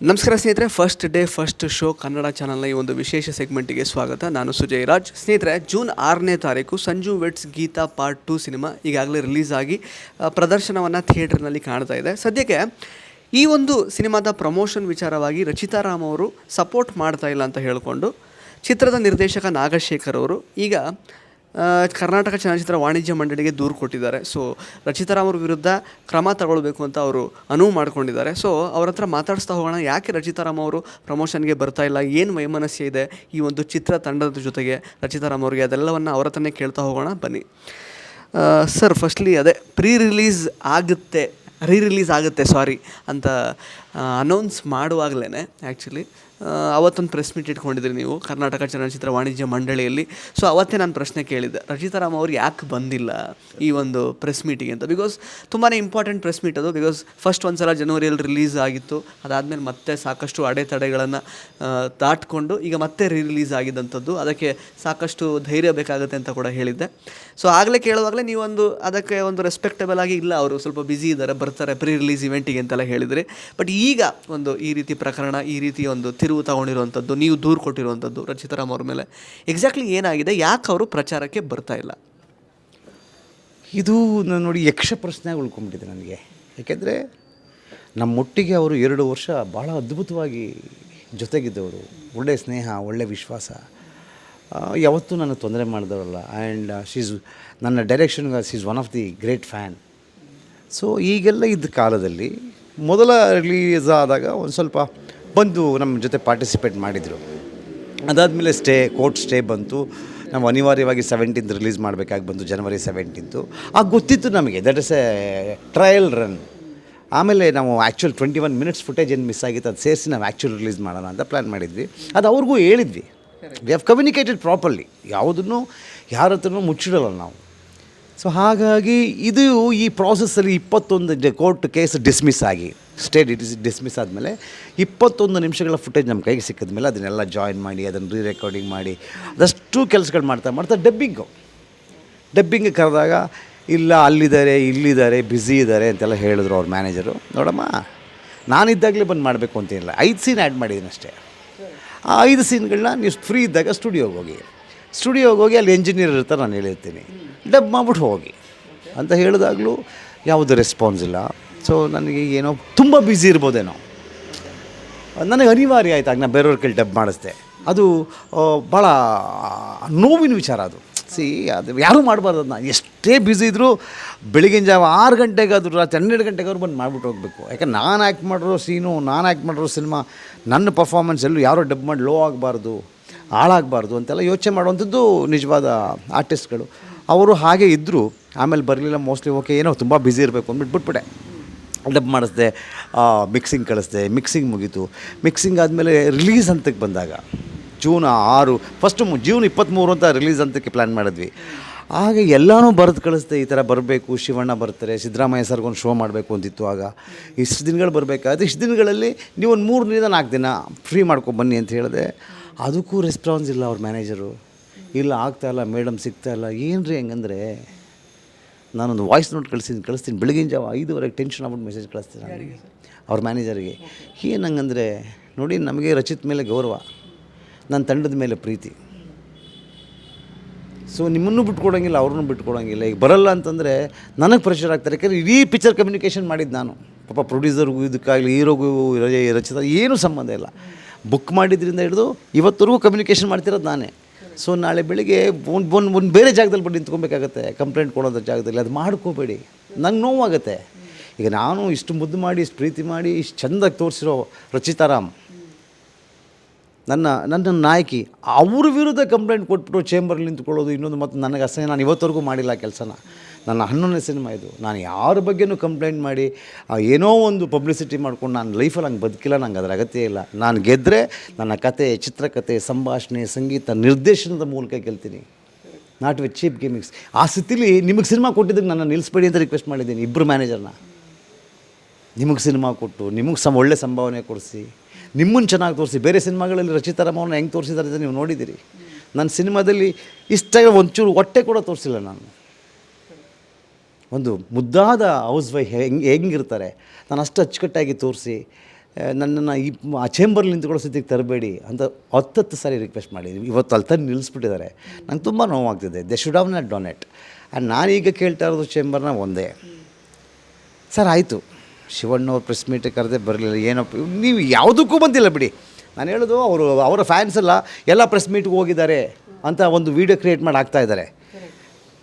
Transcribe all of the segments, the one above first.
ನಮಸ್ಕಾರ ಸ್ನೇಹಿತರೆ first day first show Kannada ಚಾನಲ್ನ ಈ ಒಂದು ವಿಶೇಷ ಸೆಗ್ಮೆಂಟಿಗೆ ಸ್ವಾಗತ. ನಾನು ಸುಜಯ್ ರಾಜ್. ಸ್ನೇಹಿತರೆ, ಜೂನ್ ಆರನೇ ತಾರೀಕು Sanju weds Geetha part two cinema ಈಗಾಗಲೇ ರಿಲೀಸ್ ಆಗಿ ಪ್ರದರ್ಶನವನ್ನು ಥಿಯೇಟರ್ನಲ್ಲಿ ಕಾಣ್ತಾ ಇದೆ. ಸದ್ಯಕ್ಕೆ ಈ ಒಂದು ಸಿನಿಮಾದ ಪ್ರಮೋಷನ್ ವಿಚಾರವಾಗಿ ರಚಿತಾ ರಾಮ್ ಅವರು ಸಪೋರ್ಟ್ ಮಾಡ್ತಾ ಇಲ್ಲ ಅಂತ ಹೇಳಿಕೊಂಡು ಚಿತ್ರದ ನಿರ್ದೇಶಕ ನಾಗಶೇಖರ್ ಅವರು ಈಗ ಕರ್ನಾಟಕ ಚಲನಚಿತ್ರ ವಾಣಿಜ್ಯ ಮಂಡಳಿಗೆ ದೂರು ಕೊಟ್ಟಿದ್ದಾರೆ. ಸೊ ರಚಿತಾರಾಮ್ ಅವ್ರ ವಿರುದ್ಧ ಕ್ರಮ ತಗೊಳ್ಬೇಕು ಅಂತ ಅವರು ಅನುವು ಮಾಡ್ಕೊಂಡಿದ್ದಾರೆ. ಸೊ ಅವ್ರ ಹತ್ರ ಮಾತಾಡಿಸ್ತಾ ಹೋಗೋಣ. ಯಾಕೆ ರಚಿತಾರಾಮ್ ಅವರು ಪ್ರಮೋಷನ್ಗೆ ಬರ್ತಾ ಇಲ್ಲ? ಏನು ವೈಮನಸ್ಯ ಇದೆ ಈ ಒಂದು ಚಿತ್ರ ತಂಡದ ಜೊತೆಗೆ? ರಚಿತಾರಾಮ್ ಅವರಿಗೆ ಅದೆಲ್ಲವನ್ನು ಅವ್ರ ಹತ್ರನೇ ಕೇಳ್ತಾ ಹೋಗೋಣ. ಬನ್ನಿ. ಸರ್ ಫಸ್ಟ್ಲಿ ಅದೇ ಪ್ರೀ ರಿಲೀಸ್ ಆಗುತ್ತೆ. ರೀ ರಿಲೀಸ್ ಆಗುತ್ತೆ ಸಾರಿ ಅಂತ ಅನೌನ್ಸ್ ಮಾಡುವಾಗಲೇ ಆ್ಯಕ್ಚುಲಿ ಅವತ್ತೊಂದು ಪ್ರೆಸ್ ಮೀಟ್ ಇಟ್ಕೊಂಡಿದ್ರಿ ನೀವು, ಕರ್ನಾಟಕ ಚಲನಚಿತ್ರ ವಾಣಿಜ್ಯ ಮಂಡಳಿಯಲ್ಲಿ. ಸೊ ಅವತ್ತೇ ನಾನು ಪ್ರಶ್ನೆ ಕೇಳಿದ್ದೆ ರಚಿತಾರಾಮ್ ಅವ್ರು ಯಾಕೆ ಬಂದಿಲ್ಲ ಈ ಒಂದು ಪ್ರೆಸ್ ಮೀಟಿಗೆ ಅಂತ? ಬಿಕಾಸ್ ತುಂಬಾ ಇಂಪಾರ್ಟೆಂಟ್ ಪ್ರೆಸ್ ಮೀಟ್ ಅದು. ಬಿಕಾಸ್ ಫಸ್ಟ್ ಒಂದು ಸಲ ಜನವರಿಯಲ್ಲಿ ರಿಲೀಸ್ ಆಗಿತ್ತು. ಅದಾದಮೇಲೆ ಮತ್ತೆ ಸಾಕಷ್ಟು ಅಡೆತಡೆಗಳನ್ನು ದಾಟ್ಕೊಂಡು ಈಗ ಮತ್ತೆ ರೀ ರಿಲೀಸ್ ಆಗಿದ್ದಂಥದ್ದು ಅದಕ್ಕೆ ಸಾಕಷ್ಟು ಧೈರ್ಯ ಬೇಕಾಗುತ್ತೆ ಅಂತ ಕೂಡ ಹೇಳಿದ್ದೆ. ಸೊ ಆಗಲೇ ಕೇಳುವಾಗಲೇ ನೀವೊಂದು ಅದಕ್ಕೆ ಒಂದು ರೆಸ್ಪೆಕ್ಟಬಲ್ ಆಗಿ ಇಲ್ಲ, ಅವರು ಸ್ವಲ್ಪ ಬ್ಯುಸಿ ಇದ್ದಾರೆ, ಬರ್ತಾರೆ ಪ್ರೀ ರಿಲೀಸ್ ಇವೆಂಟಿಗೆ ಅಂತೆಲ್ಲ ಹೇಳಿದ್ರಿ. ಬಟ್ ಈಗ ಒಂದು ಈ ರೀತಿ ಪ್ರಕರಣ, ಈ ರೀತಿ ಒಂದು ತಿರುವು ತಗೊಂಡಿರುವಂಥದ್ದು, ನೀವು ದೂರು ಕೊಟ್ಟಿರುವಂಥದ್ದು ರಚಿತಾರಾಮ್ ಅವ್ರ ಮೇಲೆ. ಎಕ್ಸಾಕ್ಟ್ಲಿ ಏನಾಗಿದೆ? ಯಾಕೆ ಅವರು ಪ್ರಚಾರಕ್ಕೆ ಬರ್ತಾ ಇಲ್ಲ? ಇದು ನಾನು ನೋಡಿ ಯಕ್ಷ ಪ್ರಶ್ನೆ ಉಳ್ಕೊಂಡ್ಬಿಟ್ಟಿದೆ ನನಗೆ. ಯಾಕೆಂದರೆ ನಮ್ಮೊಟ್ಟಿಗೆ ಅವರು ಎರಡು ವರ್ಷ ಭಾಳ ಅದ್ಭುತವಾಗಿ ಜೊತೆಗಿದ್ದವರು. ಒಳ್ಳೆಯ ಸ್ನೇಹ ಒಳ್ಳೆಯ ವಿಶ್ವಾಸ. ಯಾವತ್ತೂ ನನಗೆ ತೊಂದರೆ ಮಾಡಿದವರಲ್ಲ. ಆ್ಯಂಡ್ ಶೀಸ್ ನನ್ನ ಡೈರೆಕ್ಷನ್ಗೆ she's one of the great fan so ಈಗೆಲ್ಲ ಇದ್ದ ಕಾಲದಲ್ಲಿ ಮೊದಲ ರಿಲೀಸ್ ಆದಾಗ ಒಂದು ಸ್ವಲ್ಪ ಬಂದು ನಮ್ಮ ಜೊತೆ ಪಾರ್ಟಿಸಿಪೇಟ್ ಮಾಡಿದರು. ಅದಾದಮೇಲೆ ಸ್ಟೇ ಕೋರ್ಟ್ ಸ್ಟೇ ಬಂತು. ನಾವು ಅನಿವಾರ್ಯವಾಗಿ ಸೆವೆಂಟೀನ್ತ್ ರಿಲೀಸ್ ಮಾಡಬೇಕಾಗಿ ಬಂತು ಜನವರಿ ಸೆವೆಂಟೀನ್ತು ಆಗ ಗೊತ್ತಿತ್ತು ನಮಗೆ that is a trial run ಆಮೇಲೆ ನಾವು actual twenty one minutes footage ಏನು ಮಿಸ್ ಆಗಿತ್ತು, ಅದು ಸೇರಿಸಿ ನಾವು ಆ್ಯಕ್ಚುಲ್ ರಿಲೀಸ್ ಮಾಡೋಣ ಅಂತ ಪ್ಲ್ಯಾನ್ ಮಾಡಿದ್ವಿ. ಅದು ಅವ್ರಿಗೂ ಹೇಳಿದ್ವಿ. ವಿ ಹ್ಯಾವ್ ಕಮ್ಯುನಿಕೇಟೆಡ್ ಪ್ರಾಪರ್ಲಿ ಯಾವುದನ್ನು, ಯಾರ ಹತ್ರನೂ ಮುಚ್ಚಿಡಲ್ಲ ನಾವು. ಸೊ ಹಾಗಾಗಿ ಇದು ಈ ಪ್ರಾಸೆಸ್ಸಲ್ಲಿ ಇಪ್ಪತ್ತೊಂದು ಕೋರ್ಟ್ ಕೇಸ್ ಡಿಸ್ಮಿಸ್ ಆಗಿ ಸ್ಟೇಟ್ ಇಟ್ ಡಿಸ್ಮಿಸ್ ಆದಮೇಲೆ ಇಪ್ಪತ್ತೊಂದು ನಿಮಿಷಗಳ ಫುಟೇಜ್ ನಮ್ಮ ಕೈಗೆ ಸಿಕ್ಕಿದ ಮೇಲೆ ಅದನ್ನೆಲ್ಲ ಜಾಯಿನ್ ಮಾಡಿ, ಅದನ್ನು ರೀ ರೆಕಾರ್ಡಿಂಗ್ ಮಾಡಿ, ಅದಷ್ಟು ಕೆಲಸಗಳು ಮಾಡ್ತಾ ಮಾಡ್ತಾ ಡಬ್ಬಿಂಗು ಡಬ್ಬಿಂಗ್ ಕರೆದಾಗ, ಇಲ್ಲ, ಅಲ್ಲಿದ್ದಾರೆ, ಇಲ್ಲಿದ್ದಾರೆ ಬ್ಯುಸಿ ಇದ್ದಾರೆ ಅಂತೆಲ್ಲ ಹೇಳಿದ್ರು ಅವ್ರ ಮ್ಯಾನೇಜರು ನೋಡಮ್ಮ, ನಾನಿದ್ದಾಗಲೇ ಬಂದು ಮಾಡಬೇಕು ಅಂತೇನಿಲ್ಲ ಐದು ಸೀನ್ ಆ್ಯಡ್ ಮಾಡಿದ್ದೀನಿ ಅಷ್ಟೇ ಆ ಐದು ಸೀನ್ಗಳನ್ನ ನೀವು ಫ್ರೀ ಇದ್ದಾಗ ಸ್ಟುಡಿಯೋಗೆ ಹೋಗಿ. ಸ್ಟುಡಿಯೋಗೆ ಹೋಗಿ ಅಲ್ಲಿ ಎಂಜಿನಿಯರ್ ಇರ್ತಾರೆ, ನಾನು ಹೇಳಿರ್ತೀನಿ ಡಬ್ ಮಾಡ್ಬಿಟ್ಟು ಹೋಗಿ. ಅಂತ ಹೇಳಿದಾಗಲೂ ಯಾವುದು ರೆಸ್ಪಾನ್ಸ್ ಇಲ್ಲ. ಸೊ ನನಗೆ ಏನೋ ತುಂಬ ಬ್ಯುಸಿ ಇರ್ಬೋದೇನೋ. ನನಗೆ ಅನಿವಾರ್ಯ ಆಯ್ತು ಆಗ ನಾನು ಬೇರೆಯವ್ರ ಕೈಲಿ ಡಬ್ ಮಾಡಿಸ್ದೆ. ಅದು ಭಾಳ ನೋವಿನ ವಿಚಾರ ಅದು. ಸಿ ಅದು ಯಾರೂ ಮಾಡಬಾರ್ದು ಅದನ್ನ ಎಷ್ಟೇ ಬ್ಯುಸಿ ಇದ್ದರೂ ಬೆಳಗಿನ ಜಾವ ಆರು ಗಂಟೆಗಾದರೂ ರಾತ್ರಿ ಹನ್ನೆರಡು ಗಂಟೆಗಾದ್ರು ಬಂದು ಮಾಡಿಬಿಟ್ಟು ಹೋಗಬೇಕು. ಯಾಕಂದ್ರೆ ನಾನು ಆ್ಯಕ್ಟ್ ಮಾಡಿರೋ ಸೀನು ನಾನು ಆ್ಯಕ್ಟ್ ಮಾಡಿರೋ ಸಿನಿಮಾ ನನ್ನ ಪರ್ಫಾರ್ಮೆನ್ಸ್ ಎಲ್ಲೂ ಯಾರೋ ಡಬ್ ಮಾಡಿ ಲೋ ಆಗಬಾರ್ದು. ಹಾಳಾಗಬಾರ್ದು ಅಂತೆಲ್ಲ ಯೋಚನೆ ಮಾಡುವಂಥದ್ದು ನಿಜವಾದ ಆರ್ಟಿಸ್ಟ್ಗಳು. ಅವರು ಹಾಗೆ ಇದ್ದರು ಆಮೇಲೆ ಬರಲಿಲ್ಲ, ಮೋಸ್ಟ್ಲಿ ಓಕೆ, ಏನೋ ತುಂಬ ಬ್ಯುಸಿ ಇರಬೇಕು ಅಂದ್ಬಿಟ್ಟು ಬಿಟ್ಬಿಟ್ಟೆ. ಡಬ್ ಮಾಡಿಸ್ದೆ ಮಿಕ್ಸಿಂಗ್ ಕಳಿಸ್ದೆ, ಮಿಕ್ಸಿಂಗ್ ಮುಗೀತು. ಮಿಕ್ಸಿಂಗ್ ಆದಮೇಲೆ ರಿಲೀಸ್ ಹಂತಕ್ಕೆ ಬಂದಾಗ, ಜೂನ್ ಆರು ಫಸ್ಟು ಜೂನ್ ಇಪ್ಪತ್ತ್ಮೂರು ಅಂತ ರಿಲೀಸ್ ಹಂತಕ್ಕೆ ಪ್ಲ್ಯಾನ್ ಮಾಡಿದ್ವಿ. ಆಗ ಎಲ್ಲನೂ ಬರೆದು ಕಳಿಸ್ದೆ, ಈ ಥರ ಬರಬೇಕು, ಶಿವಣ್ಣ ಬರ್ತಾರೆ, ಸಿದ್ದರಾಮಯ್ಯ ಸರ್ಗೊಂದು ಶೋ ಮಾಡಬೇಕು ಅಂತಿತ್ತು ಆಗ. ಇಷ್ಟು ದಿನಗಳು ಬರಬೇಕಾದ್ರೆ, ಇಷ್ಟು ದಿನಗಳಲ್ಲಿ ನೀವು ಒಂದು ಮೂರು ದಿನ ನಾಲ್ಕು ದಿನ ಫ್ರೀ ಮಾಡ್ಕೊಂಡು ಬನ್ನಿ ಅಂತ ಹೇಳಿದೆ. ಅದಕ್ಕೂ ರೆಸ್ಪಾನ್ಸ್ ಇಲ್ಲ ಅವ್ರ ಮ್ಯಾನೇಜರು ಇಲ್ಲ ಆಗ್ತಾ ಇಲ್ಲ ಮೇಡಮ್ ಸಿಗ್ತಾ ಇಲ್ಲ. ಏನು ರೀ ಹೆಂಗಂದರೆ ನಾನೊಂದು ವಾಯ್ಸ್ ನೋಟ್ ಕಳಿಸ್ತೀನಿ ಕಳಿಸ್ತೀನಿ. ಬೆಳಗಿನ ಜಾವ ಐದುವರೆಗೆ ಟೆನ್ಷನ್ ಆಗ್ಬಿಟ್ಟು ಮೆಸೇಜ್ ಕಳಿಸ್ತೀನಿ ನನಗೆ ಅವ್ರ ಮ್ಯಾನೇಜರಿಗೆ ಏನು ಹಂಗಂದರೆ ನೋಡಿ ನಮಗೆ ರಚಿತ್ ಮೇಲೆ ಗೌರವ. ನನ್ನ ತಂಡದ ಮೇಲೆ ಪ್ರೀತಿ. ಸೊ ನಿಮ್ಮನ್ನು ಬಿಟ್ಕೊಡೋಂಗಿಲ್ಲ ಅವ್ರನ್ನೂ ಬಿಟ್ಕೊಡೋಂಗಿಲ್ಲ. ಈಗ ಬರಲ್ಲ ಅಂತಂದರೆ ನನಗೆ ಪ್ರೆಷರ್ ಆಗ್ತಾರೆ. ಯಾಕಂದರೆ ಇಡೀ ಪಿಕ್ಚರ್ ಕಮ್ಯುನಿಕೇಷನ್ ಮಾಡಿದ್ದು ನಾನು. ಪಾಪ ಪ್ರೊಡ್ಯೂಸರ್ಗೂ ಇದಕ್ಕಾಗಲಿ ಹೀರೋಗೂ ರಚಿತ ಏನೂ ಸಂಬಂಧ ಇಲ್ಲ. ಬುಕ್ ಮಾಡಿದ್ರಿಂದ ಹಿಡಿದು ಇವತ್ತರೆಗೂ ಕಮ್ಯುನಿಕೇಷನ್ ಮಾಡ್ತಿರೋದು ನಾನೇ. ಸೊ ನಾಳೆ ಬೆಳಿಗ್ಗೆ ಒಂದು ಒಂದು ಒಂದು ಬೇರೆ ಜಾಗದಲ್ಲಿ ಬಂದು ನಿಂತ್ಕೊಬೇಕಾಗತ್ತೆ ಕಂಪ್ಲೇಂಟ್ ಕೊಡೋದ್ರ ಜಾಗದಲ್ಲಿ. ಅದು ಮಾಡ್ಕೋಬೇಡಿ. ನಂಗೆ ನೋವಾಗುತ್ತೆ. ಈಗ ನಾನು ಇಷ್ಟು ಮುದ್ದು ಮಾಡಿ, ಇಷ್ಟು ಪ್ರೀತಿ ಮಾಡಿ, ಇಷ್ಟು ಚೆಂದಾಗಿ ತೋರಿಸಿರೋ ರಚಿತಾರಾಮ್ ನನ್ನ ನನ್ನ ನಾಯಕಿ, ಅವ್ರ ವಿರುದ್ಧ ಕಂಪ್ಲೇಂಟ್ ಕೊಟ್ಬಿಟ್ಟು ಚೇಂಬರ್ಲಿ ನಿಂತ್ಕೊಳ್ಳೋದು ಇನ್ನೊಂದು ಮತ್ತು ನನಗೆ ಅಸಹ್ಯ. ನಾನು ಇವತ್ತವರೆಗೂ ಮಾಡಿಲ್ಲ ಕೆಲಸನ. ನನ್ನ ಹನ್ನೊಂದನೇ ಸಿನಿಮಾ ಇದು. ನಾನು ಯಾರ ಬಗ್ಗೆನೂ ಕಂಪ್ಲೇಂಟ್ ಮಾಡಿ ಏನೋ ಒಂದು ಪಬ್ಲಿಸಿಟಿ ಮಾಡ್ಕೊಂಡು ನಾನು ಲೈಫಲ್ಲಿ ಹಂಗೆ ಬದುಕಿಲ್ಲ, ನಂಗೆ ಅದರ ಅಗತ್ಯ ಇಲ್ಲ. ನಾನು ಗೆದ್ದರೆ ನನ್ನ ಕತೆ ಚಿತ್ರಕಥೆ ಸಂಭಾಷಣೆ, ಸಂಗೀತ ನಿರ್ದೇಶನದ ಮೂಲಕ ಗೆಲ್ತೀನಿ. ನಾಟ್ ವಿತ್ ಚೀಪ್ ಗೇಮಿಂಗ್ಸ್ ಆ ಸ್ಥಿತಿಲಿ ನಿಮಗೆ ಸಿನಿಮಾ ಕೊಟ್ಟಿದ್ದಕ್ಕೆ ನನ್ನ ನಿಲ್ಲಿಸ್ಬೇಡಿ ಅಂತ ರಿಕ್ವೆಸ್ಟ್ ಮಾಡಿದ್ದೀನಿ ಇಬ್ಬರು ಮ್ಯಾನೇಜರ್ನ ನಿಮಗೆ ಸಿನಿಮಾ ಕೊಟ್ಟು, ನಿಮಗೆ ಸಮ ಒಳ್ಳೆ ಸಂಭಾವನೆ ಕೊಡಿಸಿ, ನಿಮ್ಮನ್ನು ಚೆನ್ನಾಗಿ ತೋರಿಸಿ, ಬೇರೆ ಸಿನಿಮಾಗಳಲ್ಲಿ ರಾಮವನ್ನು ಹೆಂಗೆ ತೋರಿಸಿದ್ದಾರೆ ಅಂತ ನೀವು ನೋಡಿದ್ದೀರಿ. ನನ್ನ ಸಿನಿಮಾದಲ್ಲಿ ಇಷ್ಟ ಒಂಚೂರು ಹೊಟ್ಟೆ ಕೂಡ ತೋರಿಸಿಲ್ಲ ನಾನು. ಒಂದು ಮುದ್ದಾದ ಹೌಸ್ ವೈಫ್ ಹೆಂಗೆ, ಹೆಂಗಿರ್ತಾರೆ? ನಾನು ಅಷ್ಟು ಅಚ್ಚುಕಟ್ಟಾಗಿ ತೋರಿಸಿ ನನ್ನನ್ನು ಈ, ಆ ಚೇಂಬರ್ಲಿ ನಿಂತ್ಕೊಳ್ಳೋ ಸ್ಥಿತಿಗೆ ತರಬೇಡಿ ಅಂತ ಹತ್ತತ್ತು ಸಾರಿ ರಿಕ್ವೆಸ್ಟ್ ಮಾಡಿದ್ವಿ ಇವತ್ತು ಅಲ್ಲಿ ತಂದು ನಿಲ್ಲಿಸ್ಬಿಟ್ಟಿದ್ದಾರೆ. ನಂಗೆ ತುಂಬ ನೋವಾಗ್ತಿದೆ. They should have not donate and ನಾನೀಗ ಕೇಳ್ತಾ ಇರೋದು ಚೇಂಬರ್ನ ಒಂದೇ. ಸರ್, ಆಯಿತು. ಶಿವಣ್ಣವ್ರ ಪ್ರೆಸ್ ಮೀಟ್ ಕರೆದೇ ಬರಲಿಲ್ಲ. ಏನಪ್ಪ ನೀವು ಯಾವುದಕ್ಕೂ ಬಂದಿಲ್ಲ ಬಿಡಿ. ನಾನು ಹೇಳೋದು, ಅವರು, ಅವರ ಫ್ಯಾನ್ಸ್ ಎಲ್ಲ ಎಲ್ಲ ಪ್ರೆಸ್ ಮೀಟ್ಗೆ ಹೋಗಿದ್ದಾರೆ ಅಂತ ಒಂದು ವಿಡಿಯೋ ಕ್ರಿಯೇಟ್ ಮಾಡಿ ಹಾಕ್ತಾ ಇದ್ದಾರೆ.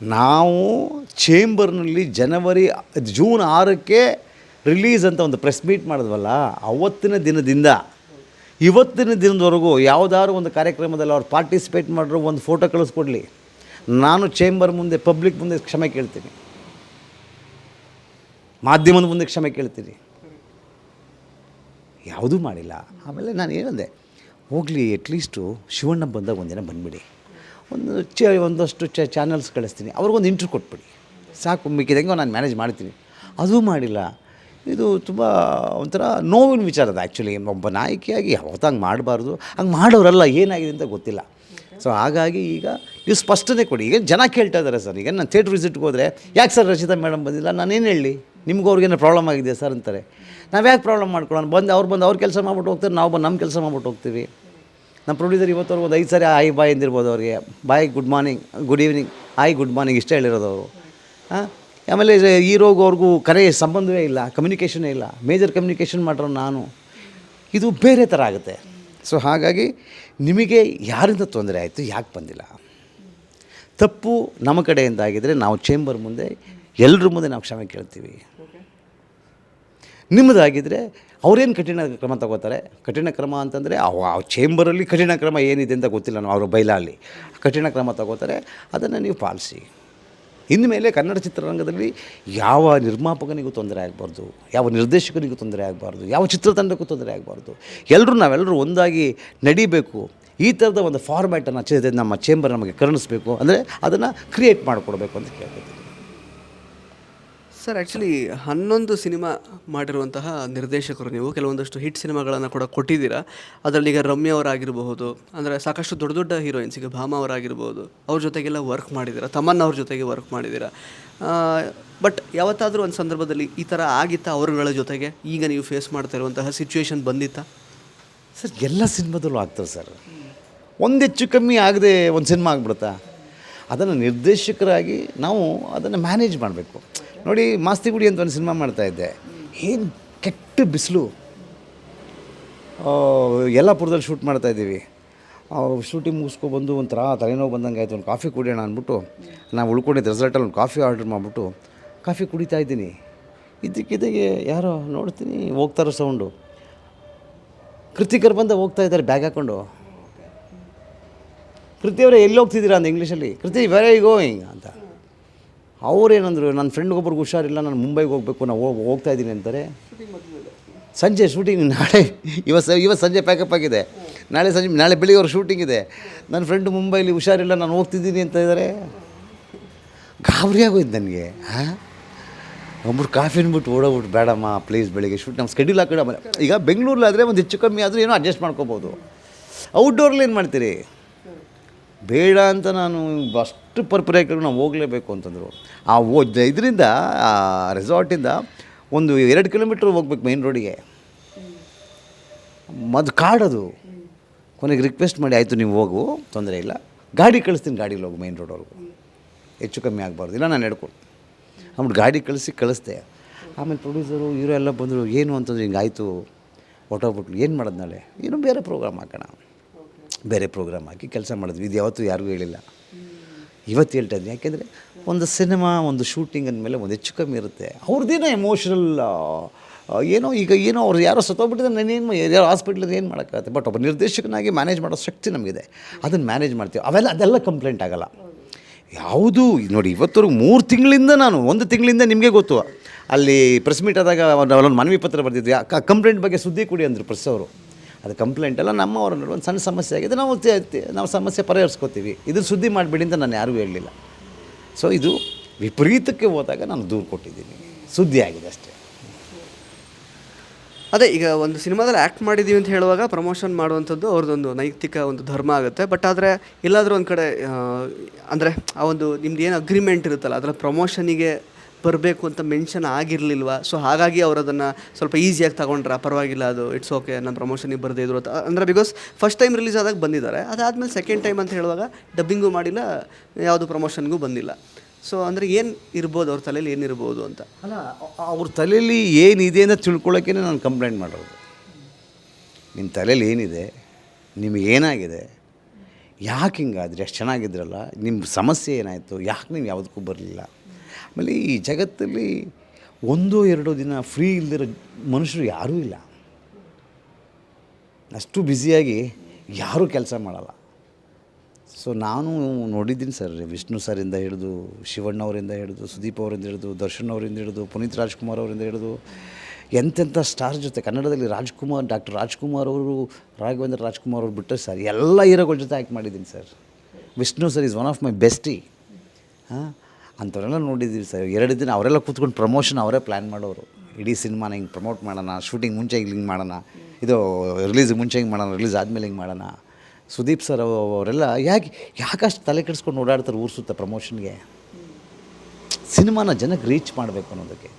ನಾವು ಚೇಂಬರ್ನಲ್ಲಿ ಜನವರಿ, ಜೂನ್ ಆರಕ್ಕೆ ರಿಲೀಸ್ ಅಂತ ಒಂದು ಪ್ರೆಸ್ ಮೀಟ್ ಮಾಡಿದ್ವಲ್ಲ, ಅವತ್ತಿನ ದಿನದಿಂದ, ಇವತ್ತಿನ ದಿನದವರೆಗೂ ಯಾವುದಾದ್ರು ಒಂದು ಕಾರ್ಯಕ್ರಮದಲ್ಲಿ ಅವ್ರು ಪಾರ್ಟಿಸಿಪೇಟ್ ಮಾಡಿರೋ ಒಂದು ಫೋಟೋ ಕಳಿಸ್ಕೊಡ್ಲಿ. ನಾನು ಚೇಂಬರ್ ಮುಂದೆ, ಪಬ್ಲಿಕ್ ಮುಂದೆ ಕ್ಷಮೆ ಕೇಳ್ತೀನಿ. ಮಾಧ್ಯಮದ ಮುಂದೆ ಕ್ಷಮೆ ಕೇಳ್ತೀನಿ. ಯಾವುದೂ ಮಾಡಿಲ್ಲ. ಆಮೇಲೆ ನಾನು ಏನಂದೆ ಹೋಗಲಿ ಅಟ್ಲೀಸ್ಟು ಶಿವಣ್ಣ ಬಂದಾಗ ಒಂದಿನ ಬಂದುಬಿಡಿ. ಒಂದು ಚ, ಒಂದಷ್ಟು ಚ ಚಾನಲ್ಸ್ ಕಳಿಸ್ತೀನಿ. ಅವ್ರಿಗೊಂದು ಇಂಟ್ರ್ ಕೊಟ್ಬಿಡಿ. ಸಾಕು ಮಿಕ್ಕಿದಂಗೆ ನಾನು ಮ್ಯಾನೇಜ್ ಮಾಡ್ತೀನಿ. ಅದು ಮಾಡಿಲ್ಲ. ಇದು ತುಂಬ ಒಂಥರ ನೋವಿನ ವಿಚಾರ ಅದು ಆ್ಯಕ್ಚುಲಿ ಒಬ್ಬ ನಾಯಕಿಯಾಗಿ ಯಾವತ್ತೂ ಹಂಗೆ ಮಾಡಬಾರ್ದು, ಹಂಗೆ ಮಾಡೋರಲ್ಲ, ಏನಾಗಿದೆ ಅಂತ ಗೊತ್ತಿಲ್ಲ. ಸೊ ಹಾಗಾಗಿ ಈಗ ನೀವು ಸ್ಪಷ್ಟನೆ ಕೊಡಿ. ಈಗ ಜನ ಕೇಳ್ತಾ ಇದ್ದಾರೆ ಸರ್. ಈಗ ನಾನು ಥಿಯೇಟ್ರ್ ವಿಸಿಟ್ಗೆ ಹೋದರೆ, ಯಾಕೆ ಸರ್ ರಚಿತಾ ಮೇಡಮ್ ಬಂದಿಲ್ಲ? ನಾನೇನು ಹೇಳಿ? ನಿಮ್ಗೆ ಅವ್ರಿಗೇನೋ ಪ್ರಾಬ್ಲಮ್ ಆಗಿದೆ ಸರ್ ಅಂತಾರೆ. ನಾವು ಯಾಕೆ ಪ್ರಾಬ್ಲಮ್ ಮಾಡ್ಕೊಳ್ಳೋಣ? ಬಂದು, ಅವ್ರು ಬಂದು ಅವ್ರ ಕೆಲಸ ಮಾಡ್ಬಿಟ್ಟು ಹೋಗ್ತಾರೆ, ನಾವು ಬಂದು ನಮ್ಮ ಕೆಲಸ ಮಾಡ್ಬಿಟ್ಟು ಹೋಗ್ತೀವಿ. ನಮ್ಮ ಪ್ರೊಡ್ಯೂಸರ್ ಇವತ್ತವ್ರಿಗೆ ಒಂದು ಐದು ಸಾರಿ ಆಯ್ ಬಾಯ್ ಎಂದಿರ್ಬೋದು ಅವರಿಗೆ. Bye good morning good evening hi good morning ಇಷ್ಟೇ ಹೇಳಿರೋದು ಅವರು. ಹಾಂ? ಆಮೇಲೆ ರೋಗ ಅವ್ರಿಗೂ ಕರೆ ಸಂಬಂಧವೇ ಇಲ್ಲ ಕಮ್ಯುನಿಕೇಷನೇ ಇಲ್ಲ. ಮೇಜರ್ ಕಮ್ಯುನಿಕೇಷನ್ ಮಾಡಿರೋ ನಾನು. ಇದು ಬೇರೆ ಥರ ಆಗುತ್ತೆ. ಸೊ ಹಾಗಾಗಿ ನಿಮಗೆ ಯಾರಿಂದ ತೊಂದರೆ ಆಯಿತು, ಯಾಕೆ ಬಂದಿಲ್ಲ? ತಪ್ಪು ನಮ್ಮ ಕಡೆಯಿಂದ ಆಗಿದ್ದರೆ ನಾವು ಚೇಂಬರ್ ಮುಂದೆ ಎಲ್ಲರ ಮುಂದೆ ನಾವು ಕ್ಷಮೆ ಕೇಳ್ತೀವಿ. ನಿಮ್ಮದಾಗಿದ್ದರೆ ಅವರೇನು ಕಠಿಣ ಕ್ರಮ ತಗೋತಾರೆ? ಕಠಿಣ ಕ್ರಮ ಅಂತಂದರೆ ಆ ಚೇಂಬರಲ್ಲಿ ಕಠಿಣ ಕ್ರಮ ಏನಿದೆ ಅಂತ ಗೊತ್ತಿಲ್ಲ ನಾವು ಅವರ ಬೈಲಾಲಿ. ಕಠಿಣ ಕ್ರಮ ತಗೋತಾರೆ, ಅದನ್ನು ನೀವು ಪಾಲಿಸಿ. ಇನ್ಮೇಲೆ ಕನ್ನಡ ಚಿತ್ರರಂಗದಲ್ಲಿ ಯಾವ ನಿರ್ಮಾಪಕನಿಗೂ ತೊಂದರೆ ಆಗಬಾರ್ದು, ಯಾವ ನಿರ್ದೇಶಕನಿಗೂ ತೊಂದರೆ ಆಗಬಾರ್ದು, ಯಾವ ಚಿತ್ರತಂಡಕ್ಕೂ ತೊಂದರೆ ಆಗಬಾರ್ದು. ಎಲ್ಲರೂ ನಾವೆಲ್ಲರೂ ಒಂದಾಗಿ ನಡಿಬೇಕು. ಈ ಥರದ ಒಂದು ಫಾರ್ಮ್ಯಾಟನ್ನು ನಮ್ಮ ಚೇಂಬರ್ ನಮಗೆ ಕರುಣಿಸ್ಬೇಕು. ಅಂದರೆ ಅದನ್ನು ಕ್ರಿಯೇಟ್ ಮಾಡಿಕೊಡ್ಬೇಕು ಅಂತ ಕೇಳ್ತೀನಿ ಸರ್ ಆ್ಯಕ್ಚುಲಿ ಹನ್ನೊಂದು ಸಿನಿಮಾ ಮಾಡಿರುವಂತಹ ನಿರ್ದೇಶಕರು ನೀವು, ಕೆಲವೊಂದಷ್ಟು ಹಿಟ್ ಸಿನಿಮಾಗಳನ್ನು ಕೂಡ ಕೊಟ್ಟಿದ್ದೀರಾ. ಅದರಲ್ಲಿ ಈಗ ರಮ್ಯ ಅವರಾಗಿರಬಹುದು, ಅಂದರೆ ಸಾಕಷ್ಟು ದೊಡ್ಡ ದೊಡ್ಡ ಹೀರೋಯಿನ್ಸ್ ಈಗ ಭಾಮ ಅವರಾಗಿರ್ಬೋದು ಅವ್ರ ಜೊತೆಗೆಲ್ಲ ವರ್ಕ್ ಮಾಡಿದ್ದೀರಾ, ತಮನ್ನ ಅವ್ರ ಜೊತೆಗೆ ವರ್ಕ್ ಮಾಡಿದ್ದೀರಾ. ಬಟ್ ಯಾವತ್ತಾದರೂ ಒಂದು ಸಂದರ್ಭದಲ್ಲಿ ಈ ಥರ ಆಗಿತ್ತಾ ಅವರುಗಳ ಜೊತೆಗೆ? ಈಗ ನೀವು ಫೇಸ್ ಮಾಡ್ತಾ ಇರುವಂತಹ ಸಿಚುವೇಶನ್ ಬಂದಿತ್ತಾ? ಸರ್, ಎಲ್ಲ ಸಿನಿಮಾದಲ್ಲೂ ಆಗ್ತದೆ ಸರ್. ಒಂದು ಹೆಚ್ಚು ಕಮ್ಮಿ ಆಗದೆ ಒಂದು ಸಿನಿಮಾ ಆಗ್ಬಿಡುತ್ತಾ? ಅದನ್ನು ನಿರ್ದೇಶಕರಾಗಿ ನಾವು ಅದನ್ನು ಮ್ಯಾನೇಜ್ ಮಾಡಬೇಕು. ನೋಡಿ ಮಾಸ್ತಿಗುಡಿ ಅಂತ ಒಂದು ಸಿನಿಮಾ ಮಾಡ್ತಾಯಿದ್ದೆ ಏನು ಕೆಟ್ಟ ಬಿಸಿಲು. ಯಲ್ಲಾಪುರದಲ್ಲಿ ಶೂಟ್ ಮಾಡ್ತಾಯಿದ್ದೀವಿ ಶೂಟಿಂಗ್ ಮುಗಿಸ್ಕೊಬಂದು ಒಂಥರ ತಲೆನೋವು ಬಂದಂಗೆ ಆಯಿತು. ಒಂದು ಕಾಫಿ ಕುಡಿಯೋಣ ಅಂದ್ಬಿಟ್ಟು ನಾವು ಉಳ್ಕೊಂಡಿದ್ದೆ ರೆಸಾರ್ಟಲ್ಲಿ ಒಂದು ಕಾಫಿ ಆರ್ಡ್ರ್ ಮಾಡಿಬಿಟ್ಟು ಕಾಫಿ ಕುಡಿತಾ ಇದ್ದೀನಿ. ಇದ್ದಕ್ಕಿದ್ದಾಗೆ ಯಾರೋ ನೋಡ್ತೀನಿ, ಹೋಗ್ತಾರೋ ಸೌಂಡು ಕೃತಿಕರು ಬಂದ ಹೋಗ್ತಾ ಇದ್ದಾರೆ ಬ್ಯಾಗ್ ಹಾಕ್ಕೊಂಡು ಕೃತಿ ಅವರೇ ಎಲ್ಲಿ ಹೋಗ್ತಿದ್ದೀರಾ ಅಂತ ಇಂಗ್ಲೀಷಲ್ಲಿ ಕೃತಿ ವೆರ್ ಐ ಗೋಯಿಂಗ್ ಅಂತ. ಅವ್ರೇನಂದ್ರು, ನನ್ನ ಫ್ರೆಂಡ್ಗೊಬ್ರಿಗೆ ಹುಷಾರಿಲ್ಲ, ನಾನು ಮುಂಬೈಗೆ ಹೋಗಬೇಕು ನಾನು ಹೋಗಿ, ಹೋಗ್ತಾ ಇದ್ದೀನಿ ಅಂತಾರೆ. ಸಂಜೆ ಶೂಟಿಂಗ್ ನಾಳೆ, ಇವತ್ತು ಇವತ್ತು ಸಂಜೆ ಪ್ಯಾಕಪ್ ಆಗಿದೆ. ನಾಳೆ ಸಂಜೆ, ನಾಳೆ ಬೆಳಿಗ್ಗೆ ಅವ್ರ ಶೂಟಿಂಗ್ ಇದೆ. ನನ್ನ ಫ್ರೆಂಡ್ ಮುಂಬೈಲಿ ಹುಷಾರಿಲ್ಲ, ನಾನು ಹೋಗ್ತಿದ್ದೀನಿ ಅಂತ ಇದ್ದಾರೆ ಗಾಬರಿ ಆಗೋಯ್ತು ನನಗೆ, ಹಾಂ? ಒಬ್ಬರು ಕಾಫಿ ಅಂದ್ಬಿಟ್ಟು ಓಡೋಗ್ಬಿಟ್ಟು ಬೇಡಮ್ಮ ಪ್ಲೀಸ್ ಬೆಳಿಗ್ಗೆ ಶೂಟ್ ನಮ್ಮ ಸ್ಕೆಡ್ಯೂಲ್ ಹಾಕೋಣ ಈಗ ಬೆಂಗಳೂರಲ್ಲಾದರೆ ಒಂದು ಹೆಚ್ಚು ಕಮ್ಮಿ ಆದರೂ ಏನೋ ಅಡ್ಜಸ್ಟ್ ಮಾಡ್ಕೋಬೋದು. ಔಟ್ಡೋರ್ಲಿ ಏನು ಮಾಡ್ತೀರಿ? ಬೇಡ ಅಂತ ನಾನು ಅಷ್ಟು ಪರ್ಪರೇಕರು ನಾವು ಹೋಗಲೇಬೇಕು ಅಂತಂದರು. ಆ ಓ ಇದರಿಂದ ಆ ರೆಸಾರ್ಟಿಂದ ಒಂದು ಎರಡು ಕಿಲೋಮೀಟ್ರ್ ಹೋಗ್ಬೇಕು ಮೈನ್ ರೋಡಿಗೆ ಮದು ಕಾಡೋದು. ಕೊನೆಗೆ ರಿಕ್ವೆಸ್ಟ್ ಮಾಡಿ ಆಯಿತು ನೀವು ಹೋಗು ತೊಂದರೆ ಇಲ್ಲ. ಗಾಡಿ ಕಳಿಸ್ತೀನಿ ಗಾಡೀಲಿ ಹೋಗು ಮೈನ್ ರೋಡ್ವರೆಗೂ ಹೆಚ್ಚು ಕಮ್ಮಿ ಆಗಬಾರ್ದು ಇಲ್ಲ ನಾನು ಹೇಳ್ಕೊಡ್ತೀನಿ ಆಮೇಲೆ ಗಾಡಿ ಕಳಿಸಿ ಕಳಿಸ್ದೆ. ಆಮೇಲೆ ಪ್ರೊಡ್ಯೂಸರು ಹೀರೋ ಎಲ್ಲ ಬಂದರು ಏನು ಅಂತಂದ್ರೆ ಹಿಂಗಾಯಿತು ಹೊಟ್ಟೋಗ್ಬಿಟ್ಲು ಏನು ಮಾಡೋದು ನಾಳೆ? ಏನು ಬೇರೆ ಪ್ರೋಗ್ರಾಮ್ ಹಾಕೋಣ. ಬೇರೆ ಪ್ರೋಗ್ರಾಮ್ ಹಾಕಿ ಕೆಲಸ ಮಾಡಿದ್ವಿ. ಇದು ಯಾವತ್ತೂ ಯಾರಿಗೂ ಹೇಳಿಲ್ಲ. ಇವತ್ತು ಹೇಳ್ತಾ ಯಾಕೆಂದರೆ ಒಂದು ಸಿನಿಮಾ, ಒಂದು ಶೂಟಿಂಗ್ ಅಂದಮೇಲೆ ಒಂದು ಹೆಚ್ಚು ಕಮ್ಮಿ ಇರುತ್ತೆ. ಅವ್ರದ್ದೇನೋ ಎಮೋಷನಲ್ ಏನೋ ಈಗ ಏನೋ ಅವ್ರು ಯಾರೋ ಸತ್ತೋಗ್ಬಿಟ್ಟಿದ್ರೆ ನಾನೇನು ಯಾರೋ ಹಾಸ್ಪಿಟ್ಲಿಗೆ ಏನು ಮಾಡೋಕ್ಕಾಗುತ್ತೆ? ಬಟ್ ಒಬ್ಬ ನಿರ್ದೇಶಕನಾಗಿ ಮ್ಯಾನೇಜ್ ಮಾಡೋ ಶಕ್ತಿ ನಮಗಿದೆ. ಅದನ್ನು ಮ್ಯಾನೇಜ್ ಮಾಡ್ತೀವಿ. ಅವೆಲ್ಲ, ಅದೆಲ್ಲ ಕಂಪ್ಲೇಂಟ್ ಆಗೋಲ್ಲ. ಯಾವುದು ನೋಡಿ ಇವತ್ತವರೆಗೂ ಮೂರು ತಿಂಗಳಿಂದ ನಾನು, ಒಂದು ತಿಂಗಳಿಂದ ನಿಮಗೆ ಗೊತ್ತು. ಅಲ್ಲಿ ಪ್ರೆಸ್ ಮೀಟ್ ಆದಾಗ ಒಂದು ಮನವಿ ಪತ್ರ ಬರೆದಿದ್ವಿ. ಕಂಪ್ಲೇಂಟ್ ಬಗ್ಗೆ ಸುದ್ದಿ ಕೊಡಿ ಅಂದರು ಪ್ರೆಸ್ ಅವರು. ಅದು ಕಂಪ್ಲೇಂಟ್ ಎಲ್ಲ ನಮ್ಮವರ ನಡುವೆ ಒಂದು ಸಣ್ಣ ಸಮಸ್ಯೆ ಆಗಿದೆ. ನಾವು ನಾವು ಸಮಸ್ಯೆ ಪರಿಹರಿಸ್ಕೋತೀವಿ. ಇದು ಸುದ್ದಿ ಮಾಡಿಬಿಡಿ ಅಂತ ನಾನು ಯಾರಿಗೂ ಹೇಳಲಿಲ್ಲ. ಸೊ ಇದು ವಿಪರೀತಕ್ಕೆ ಹೋದಾಗ ನಾನು ದೂರು ಕೊಟ್ಟಿದ್ದೀನಿ. ಸುದ್ದಿ ಆಗಿದೆ ಅಷ್ಟೇ. ಅದೇ, ಈಗ ಒಂದು ಸಿನಿಮಾದಲ್ಲಿ ಆ್ಯಕ್ಟ್ ಮಾಡಿದ್ದೀವಿ ಅಂತ ಹೇಳುವಾಗ ಪ್ರಮೋಷನ್ ಮಾಡುವಂಥದ್ದು ಅವ್ರದ್ದೊಂದು ನೈತಿಕ ಒಂದು ಧರ್ಮ ಆಗುತ್ತೆ. ಬಟ್ ಆದರೆ ಎಲ್ಲಾದರೂ ಒಂದು ಕಡೆ ಅಂದರೆ ಆ ಒಂದು ನಿಮ್ದು ಏನು ಅಗ್ರಿಮೆಂಟ್ ಇರುತ್ತಲ್ಲ ಅದರ ಪ್ರಮೋಷನಿಗೆ ಬರಬೇಕು ಅಂತ ಮೆನ್ಷನ್ ಆಗಿರಲಿಲ್ವ? ಸೊ ಹಾಗಾಗಿ ಅವರು ಅದನ್ನು ಸ್ವಲ್ಪ ಈಸಿಯಾಗಿ ತಗೊಂಡ್ರ? ಪರವಾಗಿಲ್ಲ ಅದು ಇಟ್ಸ್ ಓಕೆ ನಾನು ಪ್ರಮೋಷನಿಗೆ ಬರದೇ ಇದ್ರು ಅಂದರೆ ಬಿಕಾಸ್ ಫಸ್ಟ್ ಟೈಮ್ ರಿಲೀಸ್ ಆದಾಗ ಬಂದಿದ್ದಾರೆ. ಅದಾದಮೇಲೆ ಸೆಕೆಂಡ್ ಟೈಮ್ ಅಂತ ಹೇಳುವಾಗ ಡಬ್ಬಿಂಗು ಮಾಡಿಲ್ಲ, ಯಾವುದು ಪ್ರಮೋಷನ್ಗೂ ಬಂದಿಲ್ಲ. ಸೊ ಅಂದರೆ ಏನು ಇರ್ಬೋದು ಅವ್ರ ತಲೆಯಲ್ಲಿ ಏನಿರ್ಬೋದು ಅಂತ? ಅಲ್ಲ, ಅವ್ರ ತಲೆಯಲ್ಲಿ ಏನಿದೆ ಅಂತ ತಿಳ್ಕೊಳ್ಳೋಕ್ಕೇ ನಾನು ಕಂಪ್ಲೇಂಟ್ ಮಾಡೋದು. ನಿಮ್ಮ ತಲೆಯಲ್ಲಿ ಏನಿದೆ, ನಿಮಗೆ ಏನಾಗಿದೆ, ಯಾಕೆ ಹಿಂಗಾದ್ರೆ? ಎಷ್ಟು ಚೆನ್ನಾಗಿದ್ರಲ್ಲ ನಿಮ್ಮ ಸಮಸ್ಯೆ ಏನಾಯಿತು, ಯಾಕೆ ನೀವು ಯಾವುದಕ್ಕೂ ಬರಲಿಲ್ಲ? ಆಮೇಲೆ ಈ ಜಗತ್ತಲ್ಲಿ ಒಂದು ಎರಡು ದಿನ ಫ್ರೀ ಇಲ್ದಿರೋ ಮನುಷ್ಯರು ಯಾರೂ ಇಲ್ಲ. ಅಷ್ಟು ಬ್ಯುಸಿಯಾಗಿ ಯಾರೂ ಕೆಲಸ ಮಾಡಲ್ಲ. ಸೊ ನಾನು ನೋಡಿದ್ದೀನಿ ಸರ್, ವಿಷ್ಣು ಸರಿಂದ ಹಿಡಿದು ಶಿವಣ್ಣವರಿಂದ ಹಿಡಿದು, ಸುದೀಪ್ ಅವರಿಂದ ಹಿಡಿದು, ದರ್ಶನ್ ಅವರಿಂದ ಹಿಡಿದು, ಪುನೀತ್ ರಾಜ್ಕುಮಾರ್ ಅವರಿಂದ ಹಿಡಿದು, ಎಂತೆಂಥ ಸ್ಟಾರ್ ಜೊತೆ, ಕನ್ನಡದಲ್ಲಿ ರಾಜ್ಕುಮಾರ್ ಡಾಕ್ಟರ್ ರಾಜ್ಕುಮಾರ್ ಅವರು, ರಾಘವೇಂದ್ರ ರಾಜ್ಕುಮಾರ್ ಅವರು ಬಿಟ್ಟರೆ ಸರ್ ಎಲ್ಲ ಹೀರೋಗಳ ಜೊತೆ ಆ್ಯಕ್ಟ್ ಮಾಡಿದ್ದೀನಿ sir. Vishnu sir is one of my bestie ಹಾಂ? ಅಂಥವರೆಲ್ಲ ನೋಡಿದ್ದೀವಿ ಸರ್. ಎರಡು ದಿನ ಅವರೆಲ್ಲ ಕೂತ್ಕೊಂಡು ಪ್ರಮೋಷನ್ ಅವರೇ ಪ್ಲ್ಯಾನ್ ಮಾಡೋರು. ಇಡೀ ಸಿನಿಮಾನ ಹಿಂಗೆ ಪ್ರಮೋಟ್ ಮಾಡೋಣ ಶೂಟಿಂಗ್ ಮುಂಚೆ ಹಿಂಗೆ ಮಾಡೋಣ, ಇದು ರಿಲೀಸ್ ಮುಂಚೆ ಹಿಂಗೆ ಮಾಡೋಣ ರಿಲೀಸ್ ಆದಮೇಲೆ ಹಿಂಗೆ ಮಾಡೋಣ. ಸುದೀಪ್ ಸರ್ ಅವ- ಅವರೆಲ್ಲ ಯಾಕೆ ಯಾಕಷ್ಟು ತಲೆ ಕೆಡಿಸ್ಕೊಂಡು ಓಡಾಡ್ತಾರೆ ಊರು ಸುತ್ತ ಪ್ರಮೋಷನ್ಗೆ ಸಿನಿಮಾನ ಜನಕ್ಕೆ ರೀಚ್ ಮಾಡಬೇಕು ಅನ್ನೋದಕ್ಕೆ.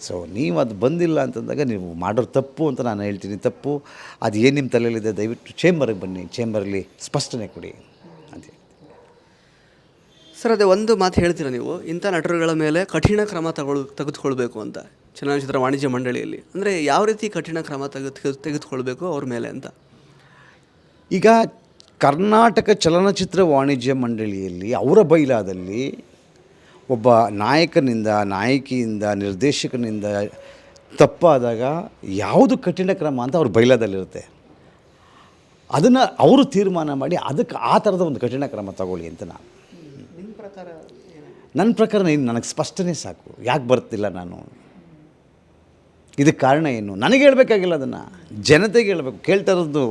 ಸೊ ನೀವು ಅದು ಬಂದಿಲ್ಲ ಅಂತಂದಾಗ ನೀವು ಮಾಡೋರು ತಪ್ಪು ಅಂತ ನಾನು ಹೇಳ್ತೀನಿ. ತಪ್ಪು. ಅದು ಏನು ನಿಮ್ಮ ತಲೆಯಲ್ಲಿದೆ? ದಯವಿಟ್ಟು ಚೇಂಬರ್ಗೆ ಬನ್ನಿ. ಚೇಂಬರಲ್ಲಿ ಸ್ಪಷ್ಟನೆ ಕೊಡಿ. ಸರ್, ಅದೇ ಒಂದು ಮಾತು ಹೇಳ್ತೀರಾ ನೀವು? ಇಂಥ ನಟರುಗಳ ಮೇಲೆ ಕಠಿಣ ಕ್ರಮ ತಗೊಳ್, ತೆಗೆದುಕೊಳ್ಬೇಕು ಅಂತ ಚಲನಚಿತ್ರ ವಾಣಿಜ್ಯ ಮಂಡಳಿಯಲ್ಲಿ. ಅಂದರೆ ಯಾವ ರೀತಿ ಕಠಿಣ ಕ್ರಮ ತೆಗೆದು ತೆಗೆದುಕೊಳ್ಬೇಕು ಅವ್ರ ಮೇಲೆ ಅಂತ? ಈಗ ಕರ್ನಾಟಕ ಚಲನಚಿತ್ರ ವಾಣಿಜ್ಯ ಮಂಡಳಿಯಲ್ಲಿ ಅವರ ಬೈಲಾದಲ್ಲಿ ಒಬ್ಬ ನಾಯಕನಿಂದ, ನಾಯಕಿಯಿಂದ, ನಿರ್ದೇಶಕನಿಂದ ತಪ್ಪಾದಾಗ ಯಾವುದು ಕಠಿಣ ಕ್ರಮ ಅಂತ ಅವ್ರ ಬೈಲಾದಲ್ಲಿರುತ್ತೆ. ಅದನ್ನು ಅವರು ತೀರ್ಮಾನ ಮಾಡಿ ಅದಕ್ಕೆ ಆ ಥರದ ಒಂದು ಕಠಿಣ ಕ್ರಮ ತಗೊಳ್ಳಿ ಅಂತ ನಾನು. ನನ್ನ ಪ್ರಕಾರ ಇದು ನನಗೆ ಸ್ಪಷ್ಟನೆ ಸಾಕು. ಯಾಕೆ ಬರ್ತಿಲ್ಲ ನಾನು? ಇದಕ್ಕೆ ಕಾರಣ ಏನು? ನನಗೆ ಹೇಳಬೇಕಾಗಿಲ್ಲ ಅದನ್ನು. ಜನತೆಗೆ ಹೇಳಬೇಕು. ಕೇಳ್ತಾ ಇರೋದು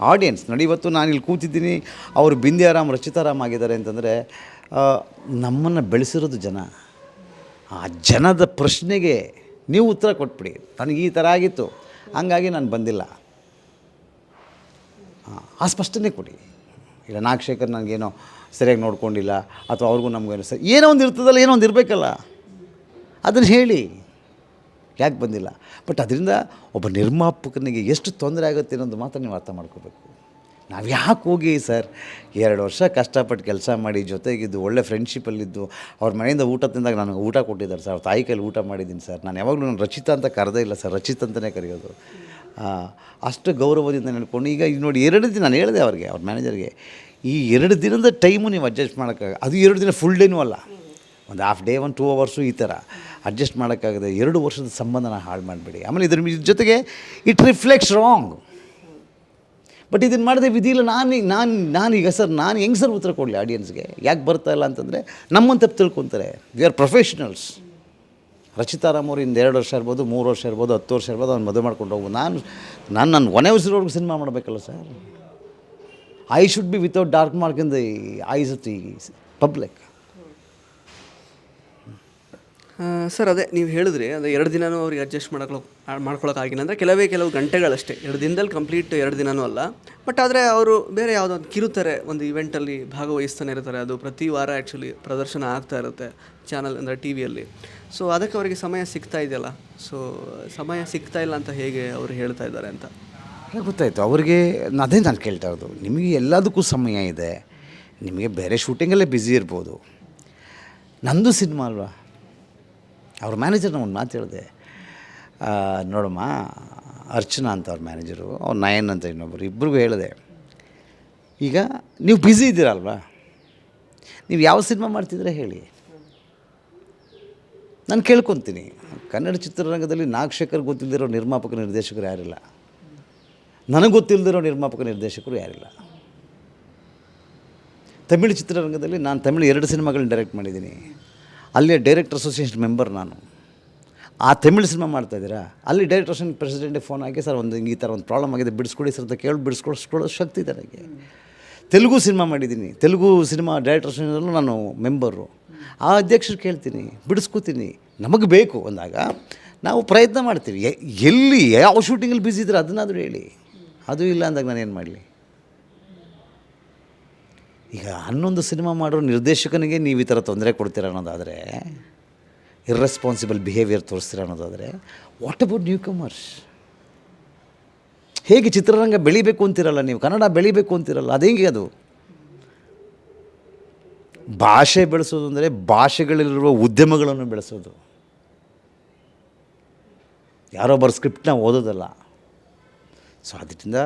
ಆಡಿಯನ್ಸ್ ನೋಡಿ, ಇವತ್ತು ನಾನು ಇಲ್ಲಿ ಕೂತಿದ್ದೀನಿ. ಅವರು ಬಿಂದ್ಯಾರಾಮ್ ರಚಿತಾರಾಮ್ ಆಗಿದ್ದಾರೆ ಅಂತಂದರೆ ನಮ್ಮನ್ನು ಬೆಳೆಸಿರೋದು ಜನ. ಆ ಜನದ ಪ್ರಶ್ನೆಗೆ ನೀವು ಉತ್ತರ ಕೊಟ್ಬಿಡಿ. ನನಗೆ ಈ ಥರ ಆಗಿತ್ತು. ಹಂಗಾಗಿ ನಾನು ಬಂದಿಲ್ಲ. ಆ ಸ್ಪಷ್ಟನೆ ಕೊಡಿ. ಇಲ್ಲ, ನಾಗಶೇಖರ್ ನನಗೇನೋ ಸರಿಯಾಗಿ ನೋಡ್ಕೊಂಡಿಲ್ಲ ಅಥವಾ ಅವ್ರಿಗೂ ನಮಗೇನು ಸರಿ ಏನೋ ಒಂದು ಇರ್ತದಲ್ಲ, ಏನೋ ಒಂದು ಇರಬೇಕಲ್ಲ. ಅದನ್ನು ಹೇಳಿ. ಯಾಕೆ ಬಂದಿಲ್ಲ? ಬಟ್ ಅದರಿಂದ ಒಬ್ಬ ನಿರ್ಮಾಪಕನಿಗೆ ಎಷ್ಟು ತೊಂದರೆ ಆಗುತ್ತೆ ಅನ್ನೋದು ಮಾತ್ರ ನೀವು ಅರ್ಥ ಮಾಡ್ಕೋಬೇಕು. ನಾವು ಯಾಕೆ ಹೋಗಿ ಸರ್ ಎರಡು ವರ್ಷ ಕಷ್ಟಪಟ್ಟು ಕೆಲಸ ಮಾಡಿ ಜೊತೆಗಿದ್ದು, ಒಳ್ಳೆ ಫ್ರೆಂಡ್ಶಿಪ್ಪಲ್ಲಿದ್ದು ಅವ್ರ ಮನೆಯಿಂದ ಊಟ ತಿಂದಾಗ ನನಗೆ ಊಟ ಕೊಟ್ಟಿದ್ದಾರೆ ಸರ್. ಅವ್ರ ತಾಯಿ ಕೈಲಿ ಊಟ ಮಾಡಿದ್ದೀನಿ ಸರ್. ನಾನು ಯಾವಾಗಲೂ ನಾನು ರಚಿತ ಅಂತ ಕರೆದೇ ಇಲ್ಲ ಸರ್. ರಚಿತ್ ಅಂತಲೇ ಕರೆಯೋದು. ಅಷ್ಟು ಗೌರವದಿಂದ ನಡ್ಕೊಂಡು ಈಗ ಈಗ ನೋಡಿ ಎರಡು ದಿನ ನಾನು ಹೇಳಿದೆ ಅವ್ರಿಗೆ, ಅವ್ರ ಮ್ಯಾನೇಜರ್ಗೆ ಈ ಎರಡು ದಿನದ ಟೈಮು ನೀವು ಅಡ್ಜಸ್ಟ್ ಮಾಡೋಕ್ಕಾಗ ಅದು ಎರಡು ದಿನ ಫುಲ್ ಡೇನೂ ಅಲ್ಲ. ಒಂದು ಹಾಫ್ ಡೇ ಒಂದು ಟೂ ಅವರ್ಸು ಈ ಥರ ಅಡ್ಜಸ್ಟ್ ಮಾಡೋಕ್ಕಾಗದೆ ಎರಡು ವರ್ಷದ ಸಂಬಂಧನ ಹಾಳು ಮಾಡಿಬಿಡಿ. ಆಮೇಲೆ ಇದ್ರ ಜೊತೆಗೆ ಇಟ್ ರಿಫ್ಲೆಕ್ಟ್ಸ್ ರಾಂಗ್ ಬಟ್ ಇದನ್ನು ಮಾಡಿದೆ ವಿಧಿ ಇಲ್ಲ. ನಾನು ನಾನು ನಾನೀಗ ಸರ್, ನಾನು ಹೆಂಗೆ ಸರ್ ಉತ್ತರ ಕೊಡಲಿ ಆಡಿಯನ್ಸ್ಗೆ ಯಾಕೆ ಬರ್ತಾ ಇಲ್ಲ ಅಂತಂದರೆ ನಮ್ಮಂತ ತಿಳ್ಕೊತಾರೆ. ವಿ ಆರ್ ಪ್ರೊಫೆಷ್ನಲ್ಸ್ ರಚಿತಾರಾಮ್ ಅವ್ರು ಇಂದು ಎರಡು ವರ್ಷ ಇರ್ಬೋದು, ಮೂರು ವರ್ಷ ಇರ್ಬೋದು, ಹತ್ತು ವರ್ಷ ಇರ್ಬೋದು, ಅವ್ನು ಮದುವೆ ಮಾಡ್ಕೊಂಡು ಹೋಗ್ಬೋದು. ನಾನು ನಾನು ನನ್ನ ಒನೇ ಉಸಿರೋರ್ಗು ಸಿನಿಮಾ ಮಾಡಬೇಕಲ್ಲ sir. I should be without dark mark in the eyes of the public sir, ಅದೇ ನೀವು ಹೇಳಿದ್ರಿ, ಅಂದರೆ ಎರಡು ದಿನವೂ ಅವ್ರಿಗೆ ಅಡ್ಜಸ್ಟ್ ಮಾಡ್ಕೊಳಕ್ಕೆ ಆಗಿಲ್ಲ. ಅಂದರೆ ಕೆಲವೇ ಕೆಲವು ಗಂಟೆಗಳಷ್ಟೇ. ಎರಡು ದಿನದಲ್ಲಿ ಕಂಪ್ಲೀಟ್ ಎರಡು ದಿನವೂ ಅಲ್ಲ. ಬಟ್ ಆದರೆ ಅವರು ಬೇರೆ ಯಾವುದೋ ಒಂದು ಕಿರುತಾರೆ, ಒಂದು ಇವೆಂಟಲ್ಲಿ ಭಾಗವಹಿಸ್ತಾನೆ ಇರ್ತಾರೆ. ಅದು ಪ್ರತಿ ವಾರ ಆ್ಯಕ್ಚುಲಿ ಪ್ರದರ್ಶನ ಆಗ್ತಾ ಇರುತ್ತೆ ಚಾನಲ್ ಅಂದರೆ ಟಿ ವಿಯಲ್ಲಿ ಸೊ ಅದಕ್ಕೆ ಅವರಿಗೆ ಸಮಯ ಸಿಗ್ತಾ ಇದೆಯಲ್ಲ? ಸೊ ಸಮಯ ಸಿಗ್ತಾ ಇಲ್ಲ ಅಂತ ಹೇಗೆ ಅವರು ಹೇಳ್ತಾ ಇದ್ದಾರೆ ಅಂತ? ಅಲ್ಲ ಗೊತ್ತಾಯಿತು, ಅವರಿಗೆ ಅದೇ ನಾನು ಕೇಳ್ತಾ ಇರೋದು. ನಿಮಗೆ ಎಲ್ಲದಕ್ಕೂ ಸಮಯ ಇದೆ. ನಿಮಗೆ ಬೇರೆ ಶೂಟಿಂಗಲ್ಲೇ ಬ್ಯುಸಿ ಇರ್ಬೋದು. ನಂದು ಸಿನಿಮಾ ಅಲ್ವಾ? ಅವ್ರ ಮ್ಯಾನೇಜರ್ನ ಒಂದು ಮಾತು ಹೇಳಿದೆ. ನೋಡಮ್ಮ, ಅರ್ಚನಾ ಅಂತ ಅವ್ರ ಮ್ಯಾನೇಜರು ಅವ್ರ ನಯನ್ ಅಂತ ಇನ್ನೊಬ್ಬರು ಇಬ್ಬರಿಗೂ ಹೇಳಿದೆ. ಈಗ ನೀವು ಬ್ಯುಸಿ ಇದ್ದೀರಲ್ವಾ ನೀವು ಯಾವ ಸಿನಿಮಾ ಮಾಡ್ತಿದ್ರೆ ಹೇಳಿ. ನಾನು ಕೇಳ್ಕೊತೀನಿ. ಕನ್ನಡ ಚಿತ್ರರಂಗದಲ್ಲಿ ನಾಗಶೇಖರ್ ಗೊತ್ತಿಲ್ಲದಿರೋ ನಿರ್ಮಾಪಕ ನಿರ್ದೇಶಕರು ಯಾರಿಲ್ಲ. ನನಗೆ ಗೊತ್ತಿಲ್ಲದಿರೋ ನಿರ್ಮಾಪಕ ನಿರ್ದೇಶಕರು ಯಾರಿಲ್ಲ. ತಮಿಳು ಚಿತ್ರರಂಗದಲ್ಲಿ ನಾನು ತಮಿಳು ಎರಡು ಸಿನಿಮಾಗಳನ್ನ ಡೈರೆಕ್ಟ್ ಮಾಡಿದ್ದೀನಿ. ಅಲ್ಲಿ ಡೈರೆಕ್ಟರ್ ಅಸೋಸಿಯೇಷನ್ ಮೆಂಬರ್ ನಾನು. ಆ ತಮಿಳು ಸಿನಿಮಾ ಮಾಡ್ತಾಯಿದ್ದೀರಾ ಅಲ್ಲಿ ಡೈರೆಕ್ಟರ್ ಅಸೋಸಿಯೇಷನ್ ಪ್ರೆಸಿಡೆಂಟಿಗೆ ಫೋನ್ ಹಾಕಿ, ಸರ್, ಒಂದು ಈ ಥರ ಒಂದು ಪ್ರಾಬ್ಲಮ್ ಆಗಿದೆ, ಬಿಡಿಸ್ಕೊಡಿ ಸರ್ ಅಂತ ಕೇಳಿ ಬಿಡಿಸ್ಕೊಡಿಸ್ಕೊಳ್ಳೋ ಶಕ್ತಿ ಇದೆ ನನಗೆ ತೆಲುಗು ಸಿನಿಮಾ ಮಾಡಿದ್ದೀನಿ. ತೆಲುಗು ಸಿನಿಮಾ ಡೈರೆಕ್ಟರ್ ಅಸೋಸಿಯೇಷನಲ್ಲೂ ನಾನು ಮೆಂಬರು ಆ ಅಧ್ಯಕ್ಷರು ಕೇಳ್ತೀನಿ, ಬಿಡಿಸ್ಕೊತೀನಿ. ನಮಗೆ ಬೇಕು. ಅಂದಾಗ ನಾವು ಪ್ರಯತ್ನ ಮಾಡ್ತೀವಿ. ಎಲ್ಲಿ, ಯಾವ ಶೂಟಿಂಗಲ್ಲಿ ಬ್ಯುಸಿ ಇದ್ರೆ ಅದನ್ನಾದರೂ ಹೇಳಿ. ಅದು ಇಲ್ಲ ಅಂದಾಗ ನಾನು ಏನು ಮಾಡಲಿ? ಈಗ ಹನ್ನೊಂದು ಸಿನಿಮಾ ಮಾಡೋ ನಿರ್ದೇಶಕನಿಗೆ ನೀವು ಈ ಥರ ತೊಂದರೆ ಕೊಡ್ತೀರ ಅನ್ನೋದಾದರೆ ಇರ್ರೆಸ್ಪಾನ್ಸಿಬಲ್ ಬಿಹೇವಿಯರ್ ತೋರಿಸ್ತೀರ ಅನ್ನೋದಾದರೆ ವಾಟ್ ಅಬೌಟ್ ನ್ಯೂ ಕಮರ್ಸ್ ಹೇಗೆ ಚಿತ್ರರಂಗ ಬೆಳಿಬೇಕು ಅಂತಿರಲ್ಲ ನೀವು? ಕನ್ನಡ ಬೆಳಿಬೇಕು ಅಂತಿರಲ್ಲ? ಅದು ಹೆಂಗೆ ಅದು? ಭಾಷೆ ಬೆಳೆಸೋದು ಅಂದರೆ ಭಾಷೆಗಳಲ್ಲಿರುವ ಉದ್ಯಮಗಳನ್ನು ಬೆಳೆಸೋದು. ಯಾರೊಬ್ಬರ ಸ್ಕ್ರಿಪ್ಟನ್ನ ಓದೋದಲ್ಲ. ಸೊ ಅದರಿಂದ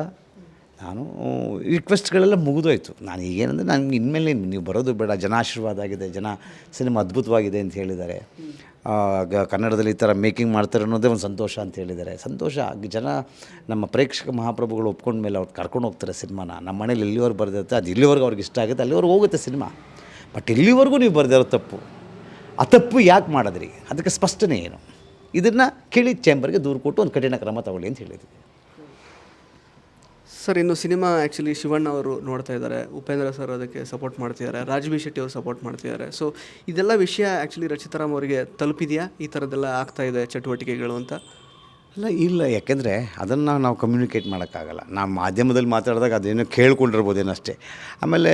ನಾನು ರಿಕ್ವೆಸ್ಟ್ಗಳೆಲ್ಲ ಮುಗಿದೋಯ್ತು. ನಾನು ಈಗೇನಂದರೆ ನನಗೆ ಇನ್ಮೇಲೆ ನೀವು ಬರೋದು ಬೇಡ, ಜನ ಆಶೀರ್ವಾದ ಆಗಿದೆ, ಜನ ಸಿನಿಮಾ ಅದ್ಭುತವಾಗಿದೆ ಅಂತ ಹೇಳಿದ್ದಾರೆ. ಕನ್ನಡದಲ್ಲಿ ಈ ಥರ ಮೇಕಿಂಗ್ ಮಾಡ್ತಾರೆ ಅನ್ನೋದೇ ಒಂದು ಸಂತೋಷ ಅಂತ ಹೇಳಿದ್ದಾರೆ. ಸಂತೋಷ ಜನ ನಮ್ಮ ಪ್ರೇಕ್ಷಕ ಮಹಾಪ್ರಭುಗಳು ಒಪ್ಕೊಂಡ ಮೇಲೆ ಅವ್ರು ಕರ್ಕೊಂಡು ಹೋಗ್ತಾರೆ ಸಿನಿಮಾನ. ನಮ್ಮ ಮನೇಲಿ ಎಲ್ಲಿವರೆಗೆ ಬರ್ದಿರುತ್ತೆ, ಅದು ಇಲ್ಲಿವರೆಗೂ ಅವ್ರಿಗೆ ಇಷ್ಟ ಆಗುತ್ತೆ, ಅಲ್ಲಿವರೆಗೂ ಹೋಗುತ್ತೆ ಸಿನಿಮಾ. ಬಟ್ ಇಲ್ಲಿವರೆಗೂ ನೀವು ಬರೆದಿರೋ ತಪ್ಪು. ಆ ತಪ್ಪು ಯಾಕೆ ಮಾಡಿದ್ರಿ? ಅದಕ್ಕೆ ಸ್ಪಷ್ಟನೆ ಏನು? ಇದನ್ನು ಕೇಳಿ ಚೇಂಬರ್ಗೆ ದೂರು ಕೊಟ್ಟು ಒಂದು ಕಠಿಣ ಕ್ರಮ ತಗೊಳ್ಳಿ ಅಂತ ಹೇಳಿದ್ವಿ. ಸರ್, ಇನ್ನು ಸಿನಿಮಾ ಆ್ಯಕ್ಚುಲಿ ಶಿವಣ್ಣ ಅವರು ನೋಡ್ತಾ ಇದ್ದಾರೆ. ಉಪೇಂದ್ರ ಸರ್ ಅದಕ್ಕೆ ಸಪೋರ್ಟ್ ಮಾಡ್ತಿದ್ದಾರೆ. ರಾಜ್ ಬಿ ಶೆಟ್ಟಿ ಅವರು ಸಪೋರ್ಟ್ ಮಾಡ್ತಿದ್ದಾರೆ. ಸೊ ಇದೆಲ್ಲ ವಿಷಯ ಆ್ಯಕ್ಚುಲಿ ರಚಿತಾರಾಮ್ ಅವರಿಗೆ ತಲುಪಿದೆಯಾ? ಈ ಥರದ್ದೆಲ್ಲ ಆಗ್ತಾ ಇದೆ ಚಟುವಟಿಕೆಗಳು ಅಂತ? ಅಲ್ಲ, ಇಲ್ಲ. ಯಾಕೆಂದರೆ ಅದನ್ನು ನಾವು ಕಮ್ಯುನಿಕೇಟ್ ಮಾಡೋಕ್ಕಾಗಲ್ಲ. ನಾವು ಮಾಧ್ಯಮದಲ್ಲಿ ಮಾತಾಡಿದಾಗ ಅದೇನೋ ಕೇಳ್ಕೊಂಡಿರ್ಬೋದೇನಷ್ಟೇ ಆಮೇಲೆ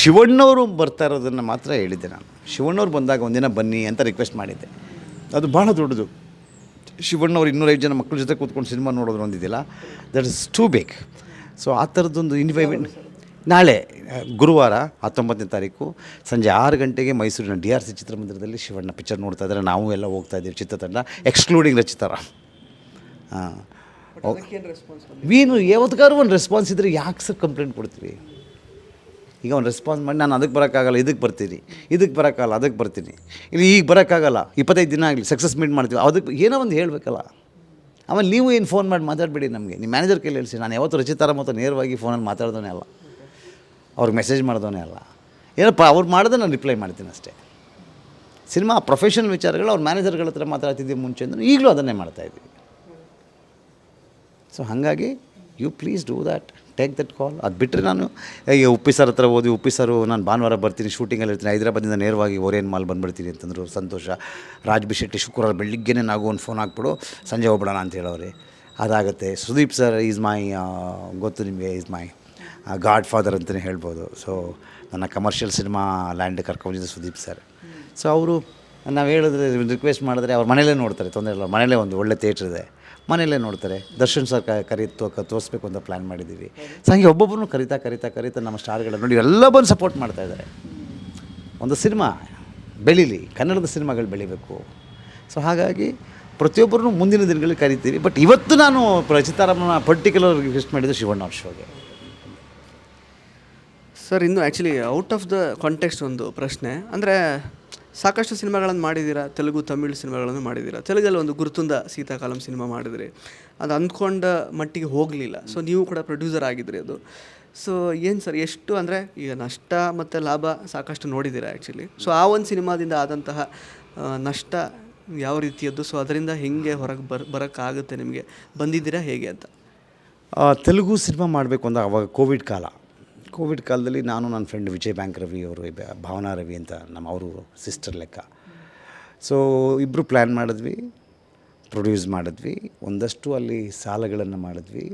ಶಿವಣ್ಣವರು ಬರ್ತಾ ಇರೋದನ್ನು ಮಾತ್ರ ಹೇಳಿದ್ದೆ ನಾನು. ಶಿವಣ್ಣವ್ರು ಬಂದಾಗ ಒಂದಿನ ಬನ್ನಿ ಅಂತ ರಿಕ್ವೆಸ್ಟ್ ಮಾಡಿದ್ದೆ. ಅದು ಭಾಳ ದೊಡ್ಡದು. ಶಿವಣ್ಣವ್ರು ಇನ್ನೂರೈದು ಜನ ಮಕ್ಕಳ ಜೊತೆ ಕೂತ್ಕೊಂಡು ಸಿನಿಮಾ ನೋಡೋದು ಒಂದಿದ್ದಿಲ್ಲ that is to back so ಆ ಥರದ್ದೊಂದು ಇನ್ವೈಮೆಂಟ್ ನಾಳೆ, ಗುರುವಾರ ಹತ್ತೊಂಬತ್ತನೇ ತಾರೀಕು ಸಂಜೆ ಆರು ಗಂಟೆಗೆ ಮೈಸೂರಿನ ಡಿ ಆರ್ ಸಿ ಚಿತ್ರಮಂದಿರದಲ್ಲಿ ಶಿವಣ್ಣ ಪಿಕ್ಚರ್ ನೋಡ್ತಾ ಇದ್ದಾರೆ. ನಾವು ಎಲ್ಲ ಹೋಗ್ತಾ ಇದ್ದೀವಿ ಚಿತ್ರತಂಡ ಎಕ್ಸ್ಕ್ಲೂಡಿಂಗ್ ರಚಿತಾರ. ಹಾಂ. ಯಾವತ್ತಿಗಾರು ಒಂದು ರೆಸ್ಪಾನ್ಸ್ ಇದ್ದರೆ ಯಾಕೆ ಸರ್ ಕಂಪ್ಲೇಂಟ್ ಕೊಡ್ತೀವಿ ಈಗ ಒಂದು ರೆಸ್ಪಾನ್ಸ್ ಮಾಡಿ, ನಾನು ಅದಕ್ಕೆ ಬರೋಕ್ಕಾಗಲ್ಲ ಇದಕ್ಕೆ ಬರ್ತೀನಿ ಇದಕ್ಕೆ ಬರೋಕ್ಕಾಗಲ್ಲ ಅದಕ್ಕೆ ಬರ್ತೀನಿ. ಇಲ್ಲಿ ಈಗ ಬರೋಕ್ಕಾಗಲ್ಲ, ಇಪ್ಪತ್ತೈದು ದಿನ ಆಗಲಿ ಸಕ್ಸಸ್ ಮೀಟ್ ಮಾಡ್ತೀವಿ. ಅದಕ್ಕೆ ಏನೋ ಒಂದು ಹೇಳಬೇಕಲ್ಲ. ಆಮೇಲೆ ನೀವು ಏನು ಫೋನ್ ಮಾಡಿ ಮಾತಾಡಬೇಡಿ ನಮಗೆ. ನಿಮ್ಮ ಮ್ಯಾನೇಜರ್ ಕೈಲಿ ಹೇಳಿ ನಾನು ಯಾವತ್ತು ರಚಿತಾರ ಮತ್ತು ನೇರವಾಗಿ ಫೋನಲ್ಲಿ ಮಾತಾಡ್ದವನೇ ಅಲ್ಲ. ಅವ್ರಿಗೆ ಮೆಸೇಜ್ ಮಾಡ್ದೋನೇ ಅಲ್ಲ. ಏನಪ್ಪ, ಅವ್ರು ಮಾಡಿದ್ರೆ ನಾನು ರಿಪ್ಲೈ ಮಾಡ್ತೀನಿ ಅಷ್ಟೇ. ಸಿನಿಮಾ ಪ್ರೊಫೆಷನಲ್ ವಿಚಾರಗಳು ಅವ್ರ ಮ್ಯಾನೇಜರ್ಗಳ ಹತ್ರ ಮಾತಾಡ್ತಿದ್ದೀವಿ ಮುಂಚೆ ಅಂದ್ರೆ ಈಗಲೂ ಅದನ್ನೇ ಮಾಡ್ತಾಯಿದ್ದೀವಿ ಸೊ ಹಾಗಾಗಿ you please do that take that call ಅದು ಬಿಟ್ಟರೆ ನಾನು ಈಗ ಉಪ್ಪಿ ಸರ್ ಹತ್ರ ಓದಿ, ಉಪ್ಪಿ ಸರು ನಾನು ಭಾನುವಾರ ಬರ್ತೀನಿ ಶೂಟಿಂಗಲ್ಲಿ ಇರ್ತೀನಿ ಹೈದರಾಬಾದಿಂದ ನೇರವಾಗಿ ಓರೇನ್ ಮಾಲ್ ಬಂದುಬಿಡ್ತೀನಿ ಅಂತಂದರು ಸಂತೋಷ. ರಾಜ್ಬಿ ಶೆಟ್ಟಿ ಶುಕ್ರವಾರ ಬೆಳಿಗ್ಗೆನೇ ನಾವು ಒಂದು ಫೋನ್ ಹಾಕ್ಬಿಡು, ಸಂಜೆ ಹೋಗ್ಬಿಡೋಣ ಅಂತ ಹೇಳೋರಿ ಅದಾಗುತ್ತೆ. ಸುದೀಪ್ ಸರ್ ಈಸ್ ಮೈ ಗೊತ್ತು ನಿಮಗೆ ಈಸ್ ಮೈ ಗಾಡ್ ಫಾದರ್ ಅಂತಲೇ ಹೇಳ್ಬೋದು. ಸೊ ನನ್ನ ಕಮರ್ಷಿಯಲ್ ಸಿನಿಮಾ ಲ್ಯಾಂಡ್ ಕರ್ಕೊಂಡಿದ್ದೆ ಸುದೀಪ್ ಸರ್ ಸೊ ಅವರು ನಾವು ಹೇಳಿದ್ರೆ ರಿಕ್ವೆಸ್ಟ್ ಮಾಡಿದ್ರೆ ಅವ್ರ ಮನೇಲೇ ನೋಡ್ತಾರೆ, ತೊಂದರೆ ಇಲ್ಲ. ಮನೇಲೇ ಒಂದು ಒಳ್ಳೆ ಥಿಯೇಟ್ರ್ ಇದೆ. ಮನೆಯಲ್ಲೇ ನೋಡ್ತಾರೆ. ದರ್ಶನ್ ಸರ್ ಕರಿ ತೋರಿಸ್ಬೇಕು ಅಂತ ಪ್ಲ್ಯಾನ್ ಮಾಡಿದ್ದೀವಿ. ಸೊ ಹಂಗೆ ಒಬ್ಬೊಬ್ಬರನ್ನು ಕರಿತಾ ಕರಿತಾ ಕರಿತಾ ನಮ್ಮ ಸ್ಟಾರ್ಗಳ ನೋಡಿ ಎಲ್ಲ ಬಂದು ಸಪೋರ್ಟ್ ಮಾಡ್ತಾ ಇದ್ದಾರೆ. ಒಂದು ಸಿನಿಮಾ ಬೆಳೀಲಿ, ಕನ್ನಡದ ಸಿನಿಮಾಗಳು ಬೆಳಿಬೇಕು. ಸೊ ಹಾಗಾಗಿ ಪ್ರತಿಯೊಬ್ಬರನ್ನು ಮುಂದಿನ ದಿನಗಳಲ್ಲಿ ಕರಿತೀವಿ. ಬಟ್ ಇವತ್ತು ನಾನು ರಚಿತಾರಾಮನ ಪರ್ಟಿಕ್ಯುಲರ್ ರಿಕ್ವೆಸ್ಟ್ ಮಾಡಿದ್ದು ಶಿವಣ್ಣ ಅವ್ರ ಶೋಗೆ ಸರ್ ಇನ್ನು actually out of the context ಒಂದು ಪ್ರಶ್ನೆ. ಅಂದರೆ ಸಾಕಷ್ಟು ಸಿನಿಮಾಗಳನ್ನು ಮಾಡಿದ್ದೀರಾ? ತೆಲುಗು, ತಮಿಳು ಸಿನಿಮಾಗಳನ್ನು ಮಾಡಿದ್ದೀರಾ? ತೆಲುಗಲ್ಲಿ ಒಂದು ಗುರುತುಂದ ಸೀತಾಕಾಲಂ ಸಿನಿಮಾ ಮಾಡಿದ್ರಿ. ಅದು ಅಂದ್ಕೊಂಡ ಮಟ್ಟಿಗೆ ಹೋಗಲಿಲ್ಲ. ಸೊ ನೀವು ಕೂಡ ಪ್ರೊಡ್ಯೂಸರ್ ಆಗಿದ್ರಿ ಅದು. ಸೊ ಏನು ಸರ್, ಎಷ್ಟು ಅಂದರೆ, ಈಗ ನಷ್ಟ ಮತ್ತು ಲಾಭ ಸಾಕಷ್ಟು ನೋಡಿದ್ದೀರಾ ಆ್ಯಕ್ಚುಲಿ ಸೊ ಆ ಒಂದು ಸಿನಿಮಾದಿಂದ ಆದಂತಹ ನಷ್ಟ ಯಾವ ರೀತಿಯದ್ದು? ಸೊ ಅದರಿಂದ ಹೆಂಗೆ ಹೊರಗೆ ಬರ್, ಬರೋಕ್ಕಾಗುತ್ತೆ ನಿಮಗೆ? ಬಂದಿದ್ದೀರಾ ಹೇಗೆ ಅಂತ? ತೆಲುಗು ಸಿನಿಮಾ ಮಾಡಬೇಕು ಅಂತ ಅವಾಗ ಕೋವಿಡ್ ಕಾಲ. ಕೋವಿಡ್ ಕಾಲದಲ್ಲಿ ನಾನು ನನ್ನ ಫ್ರೆಂಡ್ ವಿಜಯ್ ಬ್ಯಾಂಕ್ ರವಿ ಅವರು ಭಾವನಾ ರವಿ ಅಂತ ನಮ್ಮ ಅವರು ಸಿಸ್ಟರ್ ಲೆಕ್ಕ. ಸೊ ಇಬ್ಬರು ಪ್ಲ್ಯಾನ್ ಮಾಡಿದ್ವಿ ಪ್ರೊಡ್ಯೂಸ್ ಮಾಡಿದ್ವಿ, ಒಂದಷ್ಟು ಅಲ್ಲಿ ಸಾಲಗಳನ್ನು ಮಾಡಿದ್ವಿ.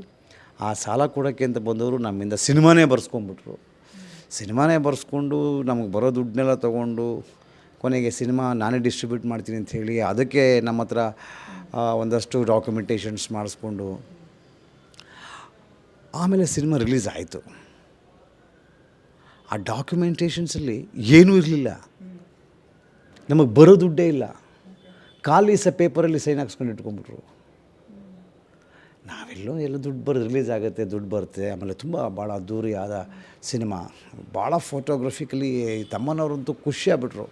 ಆ ಸಾಲ ಕೊಡೋಕ್ಕೆ ಅಂತ ಬಂದವರು ನಮ್ಮಿಂದ ಸಿನಿಮಾನೇ ಬರ್ಸ್ಕೊಂಡ್ಬಿಟ್ರು. ಸಿನಿಮಾನೇ ಬರ್ಸ್ಕೊಂಡು ನಮಗೆ ಬರೋ ದುಡ್ಡನ್ನೆಲ್ಲ ತೊಗೊಂಡು ಕೊನೆಗೆ ಸಿನಿಮಾ ನಾನೇ ಡಿಸ್ಟ್ರಿಬ್ಯೂಟ್ ಮಾಡ್ತೀನಿ ಅಂತ ಹೇಳಿ ಅದಕ್ಕೆ ನಮ್ಮ ಹತ್ರ ಒಂದಷ್ಟು ಡಾಕ್ಯುಮೆಂಟೇಷನ್ಸ್ ಮಾಡಿಸ್ಕೊಂಡು ಆಮೇಲೆ ಸಿನಿಮಾ ರಿಲೀಸ್ ಆಯಿತು. ಆ ಡಾಕ್ಯುಮೆಂಟೇಷನ್ಸಲ್ಲಿ ಏನೂ ಇರಲಿಲ್ಲ. ನಮಗೆ ಬರೋ ದುಡ್ಡೇ ಇಲ್ಲ. ಖಾಲಿ ಸ ಪೇಪರಲ್ಲಿ ಸೈನ್ ಹಾಕ್ಸ್ಕೊಂಡು ಇಟ್ಕೊಂಡ್ಬಿಟ್ರು. ನಾವೆಲ್ಲೋ ಎಲ್ಲ ದುಡ್ಡು ಬರೋದು ರಿಲೀಸ್ ಆಗುತ್ತೆ, ದುಡ್ಡು ಬರುತ್ತೆ. ಆಮೇಲೆ ತುಂಬ ಭಾಳ ಆದ ಸಿನಿಮಾ. ಭಾಳ ಫೋಟೋಗ್ರಫಿಕಲಿ ತಮ್ಮನವರಂತೂ ಖುಷಿ ಆಗ್ಬಿಟ್ರು.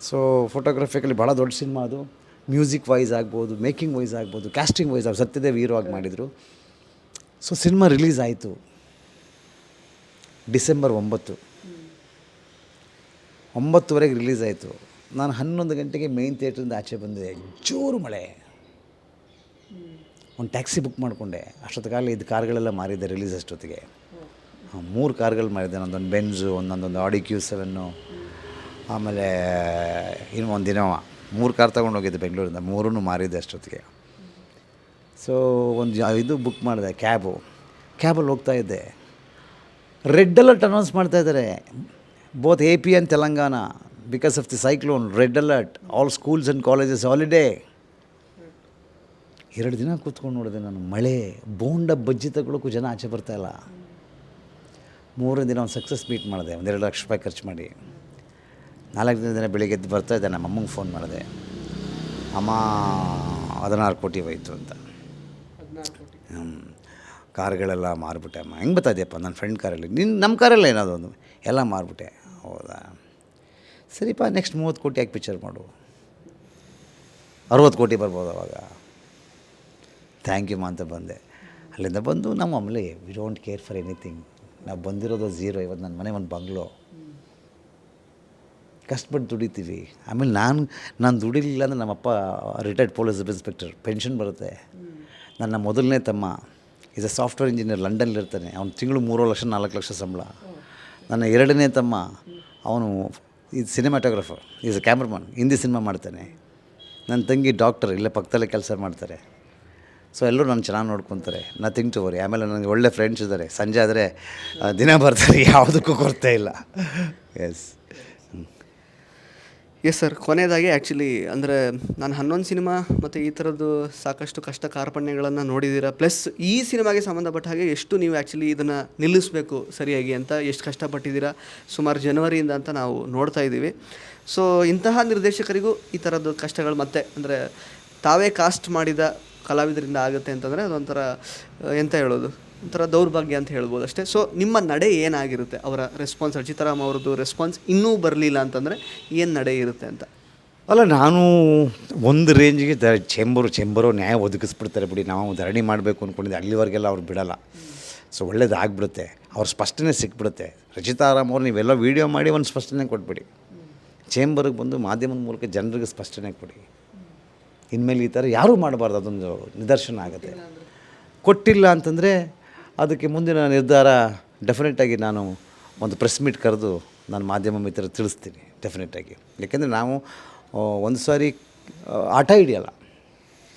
ಸೊ ಫೋಟೋಗ್ರಫಿಕಲಿ ಭಾಳ ದೊಡ್ಡ ಸಿನಿಮಾ ಅದು. ಮ್ಯೂಸಿಕ್ ವೈಸ್ ಆಗ್ಬೋದು ಮೇಕಿಂಗ್ ವೈಸ್ ಆಗ್ಬೋದು ಕ್ಯಾಸ್ಟಿಂಗ್ ವೈಸ್ ಆಗಿ ಸತ್ಯದೇವ್ ಹೀರೋ ಆಗಿ ಮಾಡಿದರು. ಸೊ ಸಿನಿಮಾ ರಿಲೀಸ್ ಆಯಿತು. ಡಿಸೆಂಬರ್ ಒಂಬತ್ತು. ಒಂಬತ್ತುವರೆಗೆ ರಿಲೀಸ್ ಆಯಿತು ನಾನು ಹನ್ನೊಂದು ಗಂಟೆಗೆ ಮೇನ್ ಥಿಯೇಟ್ರಿಂದ ಆಚೆ ಬಂದೆ. ಜೋರು ಮಳೆ. ಒಂದು ಟ್ಯಾಕ್ಸಿ ಬುಕ್ ಮಾಡಿಕೊಂಡೆ. ಅಷ್ಟೊತ್ತಕಾಲ ಇದು ಕಾರ್ಗಳೆಲ್ಲ ಮಾರಿದ್ದೆ ರಿಲೀಸ್ ಅಷ್ಟೊತ್ತಿಗೆ. ಮೂರು ಕಾರ್ಗಳು ಮಾರಿದ್ದೆ ಒಂದೊಂದು ಬೆನ್ಸು ಒಂದೊಂದೊಂದು ಆಡಿ ಕ್ಯೂ ಸೆವೆನ್ನು ಆಮೇಲೆ ಇನ್ನು ಒಂದು ದಿನ ಮೂರು ಕಾರ್ ತೊಗೊಂಡು ಹೋಗಿದ್ದೆ ಬೆಂಗಳೂರಿಂದ. ಮೂರೂ ಮಾರಿದ್ದೆ ಅಷ್ಟೊತ್ತಿಗೆ. ಸೊ ಒಂದು ಇದು ಬುಕ್ ಮಾಡಿದೆ, ಕ್ಯಾಬು. ಕ್ಯಾಬಲ್ಲಿ ಹೋಗ್ತಾ ಇದ್ದೆ. ರೆಡ್ ಅಲರ್ಟ್ ಅನೌನ್ಸ್ ಮಾಡ್ತಾ ಇದ್ದಾರೆ. Both A P and Telangana because of the cyclone red alert all schools and colleges holiday ಎರಡು ದಿನ ಕೂತ್ಕೊಂಡು ನೋಡಿದೆ ನಾನು, ಮಳೆ, ಬೋಂಡ ಬಜ್ಜಿ ತಗೊಳ್ಳೋಕ್ಕೂ ಜನ ಆಚೆ ಬರ್ತಾ ಇಲ್ಲ. ಮೂರನೇ ದಿನ ಒಂದು ಸಕ್ಸಸ್ ಮೀಟ್ ಮಾಡಿದೆ ಒಂದೆರಡು ಲಕ್ಷ ರೂಪಾಯಿ ಖರ್ಚು ಮಾಡಿ. ನಾಲ್ಕು ದಿನ ದಿನ ಬೆಳಿಗ್ಗೆ ಎದ್ದು ಬರ್ತಾ ಇದ್ದೆ, ನಮ್ಮ ಅಮ್ಮಂಗೆ ಫೋನ್ ಮಾಡಿದೆ. ಅಮ್ಮ, ಹದಿನಾರು ಕೋಟಿ ಹೋಯಿತು ಅಂತ. ಹ್ಮ್. ಕಾರ್ಗಳೆಲ್ಲ ಮಾರ್ಬಿಟ್ಟೆ ಅಮ್ಮ. ಹೆಂಗೆ ಬರ್ತಾ ಇದೆಯಪ್ಪ ನನ್ನ ಫ್ರೆಂಡ್ ಕಾರಲ್ಲಿ? ನಿನ್ನ ನಮ್ಮ ಕಾರಲ್ಲಿ ಏನಾದರೂ ಒಂದು? ಎಲ್ಲ ಮಾರಿಬಿಟ್ಟೆ. ಹೌದಾ? ಸರಿಪ್ಪ ನೆಕ್ಸ್ಟ್ ಮೂವತ್ತು ಕೋಟಿ ಯಾಕೆ ಪಿಕ್ಚರ್ ಮಾಡು? ಅರುವತ್ತು ಕೋಟಿ ಬರ್ಬೋದು ಅವಾಗ. ಥ್ಯಾಂಕ್ ಯು ಅಂತ ಬಂದೆ. ಅಲ್ಲಿಂದ ಬಂದು ನಮ್ಮ ಅಮ್ಮಲಿ we don't care for anything ನಾವು ಬಂದಿರೋದು ಝೀರೋ ಇವತ್ತು ನನ್ನ ಮನೆ ಒಂದು ಬಂಗ್ಲೋ. ಕಷ್ಟಪಟ್ಟು ದುಡಿತೀವಿ. ಆಮೇಲೆ ನಾನು ನಾನು ದುಡಿಲಿಲ್ಲ ಅಂದರೆ ನಮ್ಮಪ್ಪ retired police sub inspector pension ಬರುತ್ತೆ. ನನ್ನ ಮೊದಲನೇ ತಮ್ಮ. ಈಸ್ ಅ ಸಾಫ್ಟ್ವೇರ್ ಇಂಜಿನಿಯರ್ ಲಂಡನ್ಲಿರ್ತಾನೆ ಅವ್ನು ತಿಂಗಳು ಮೂರು ಲಕ್ಷ, ನಾಲ್ಕು ಲಕ್ಷ ಸಂಬಳ. ನನ್ನ ಎರಡನೇ ತಮ್ಮ, ಅವನು ಇದು cinematographer is a cameraman Hindi cinema ಮಾಡ್ತಾನೆ. ನನ್ನ ತಂಗಿ ಡಾಕ್ಟರ್ ಇಲ್ಲೇ ಪಕ್ಕದಲ್ಲೇ ಕೆಲಸ ಮಾಡ್ತಾರೆ. ಸೊ ಎಲ್ಲರೂ ನಾನು ಚೆನ್ನಾಗಿ ನೋಡ್ಕೊತಾರೆ. ನಥಿಂಗ್ ಟು ವರಿ ಆಮೇಲೆ ನನಗೆ ಒಳ್ಳೆ ಫ್ರೆಂಡ್ಸ್ ಇದ್ದಾರೆ ಸಂಜೆ ಆದರೆ ದಿನ ಬರ್ತಾರೆ. ಯಾವುದಕ್ಕೂ ಕೊರತೆ ಇಲ್ಲ. ಎಸ್ ಎಸ್ ಸರ್ ಕೊನೆಯದಾಗಿ ಆ್ಯಕ್ಚುಲಿ ಅಂದರೆ ನಾನು ಹನ್ನೊಂದು ಸಿನಿಮಾ ಮತ್ತು ಈ ಥರದ್ದು ಸಾಕಷ್ಟು ಕಷ್ಟ ಕಾರ್ಪಣ್ಯಗಳನ್ನು ನೋಡಿದ್ದೀರಾ ಪ್ಲಸ್ ಈ ಸಿನಿಮಾಗೆ ಸಂಬಂಧಪಟ್ಟ ಹಾಗೆ ಎಷ್ಟು ನೀವು ಆ್ಯಕ್ಚುಲಿ ಇದನ್ನು ನಿಲ್ಲಿಸಬೇಕು ಸರಿಯಾಗಿ ಅಂತ ಎಷ್ಟು ಕಷ್ಟಪಟ್ಟಿದ್ದೀರಾ ಸುಮಾರು ಜನವರಿಯಿಂದ ಅಂತ ನಾವು ನೋಡ್ತಾ ಇದ್ದೀವಿ. ಸೊ ಇಂತಹ ನಿರ್ದೇಶಕರಿಗೂ ಈ ಥರದ್ದು ಕಷ್ಟಗಳು ಮತ್ತೆ ಅಂದರೆ ತಾವೇ ಕಾಸ್ಟ್ ಮಾಡಿದ ಕಲಾವಿದರಿಂದ ಆಗುತ್ತೆ ಅಂತಂದರೆ ಅದೊಂಥರ, ಎಂತ ಹೇಳೋದು? ಒಂಥರ ದೌರ್ಭಾಗ್ಯ ಅಂತ ಹೇಳ್ಬೋದು ಅಷ್ಟೇ. ಸೊ ನಿಮ್ಮ ನಡೆ ಏನಾಗಿರುತ್ತೆ? ಅವರ ರೆಸ್ಪಾನ್ಸ್ ಅಜಿತಾರಾಮ್ ಅವ್ರದ್ದು ರೆಸ್ಪಾನ್ಸ್ ಇನ್ನೂ ಬರಲಿಲ್ಲ ಅಂತಂದರೆ ಏನು ನಡೆ ಇರುತ್ತೆ ಅಂತ? ಅಲ್ಲ, ನಾನು ಒಂದು ರೇಂಜಿಗೆ ದ ಚೆಂಬರು ಚೆಂಬರು ನ್ಯಾಯ ಒದಗಿಸ್ಬಿಡ್ತಾರೆ ಬಿಡಿ. ನಾವು ಧರಣಿ ಮಾಡಬೇಕು ಅಂದ್ಕೊಂಡಿದ್ದೆ ಅಲ್ಲಿವರೆಗೆಲ್ಲ ಅವ್ರು ಬಿಡಲ್ಲ. ಸೊ ಒಳ್ಳೇದಾಗ್ಬಿಡುತ್ತೆ. ಅವ್ರ ಸ್ಪಷ್ಟನೆ ಸಿಕ್ಬಿಡುತ್ತೆ. ರಚಿತಾರಾಮ್ ಅವ್ರು ನೀವೆಲ್ಲ ವೀಡಿಯೋ ಮಾಡಿ ಒಂದು ಸ್ಪಷ್ಟನೆ ಕೊಟ್ಬಿಡಿ. ಚೇಂಬರ್ಗೆ ಬಂದು ಮಾಧ್ಯಮದ ಮೂಲಕ ಜನರಿಗೆ ಸ್ಪಷ್ಟನೆ ಕೊಡಿ. ಇನ್ಮೇಲೆ ಈ ಥರ ಯಾರೂ ಮಾಡಬಾರ್ದು. ಅದೊಂದು ನಿದರ್ಶನ ಆಗುತ್ತೆ. ಕೊಟ್ಟಿಲ್ಲ ಅಂತಂದರೆ ಅದಕ್ಕೆ ಮುಂದಿನ ನಿರ್ಧಾರ ಡೆಫಿನೆಟಾಗಿ ನಾನು ಒಂದು ಪ್ರೆಸ್ ಮೀಟ್ ಕರೆದು ನಾನು ಮಾಧ್ಯಮ ಮಿತ್ರ ತಿಳಿಸ್ತೀನಿ ಡೆಫಿನೆಟಾಗಿ ಯಾಕೆಂದರೆ ನಾವು ಒಂದು ಸಾರಿ ಆಟ ಹಿಡಿಯಲ್ಲ.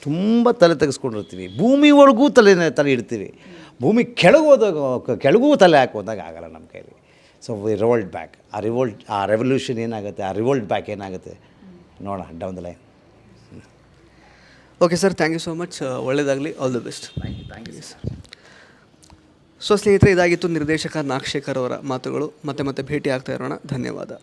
ತುಂಬ ತಲೆ ತೆಗೆಸ್ಕೊಂಡಿರ್ತೀವಿ. ಭೂಮಿ ಒಳಗೂ ತಲೆ ತಲೆ ಇಡ್ತೀವಿ. ಭೂಮಿ ಕೆಳಗೆ ಹೋದಾಗ ಕೆಳಗೂ ತಲೆ ಹಾಕೋದಾಗ ಆಗಲ್ಲ ನಮ್ಮ ಕೈಲಿ. ಸೊ ವಿ ರಿವೋಲ್ಟ್ ಬ್ಯಾಕ್ ಆ ರಿವೋಲ್ಟ್ ಆ ರೆವಲ್ಯೂಷನ್ ಏನಾಗುತ್ತೆ? ಆ ರಿವೋಲ್ಟ್ ಬ್ಯಾಕ್ ಏನಾಗುತ್ತೆ? ನೋಡೋಣ down the line okay sir thank you so much ಒಳ್ಳೆಯದಾಗಲಿ ಆಲ್ ದ ಬೆಸ್ಟ್ ಸೊ ಸ್ನೇಹಿತರೆ ಇದಾಗಿತ್ತು ನಿರ್ದೇಶಕ ನಾಗಶೇಖರ್ ಅವರ ಮಾತುಗಳು. ಮತ್ತೆ ಮತ್ತೆ ಭೇಟಿ ಆಗ್ತಾ ಇರೋಣ. ಧನ್ಯವಾದ.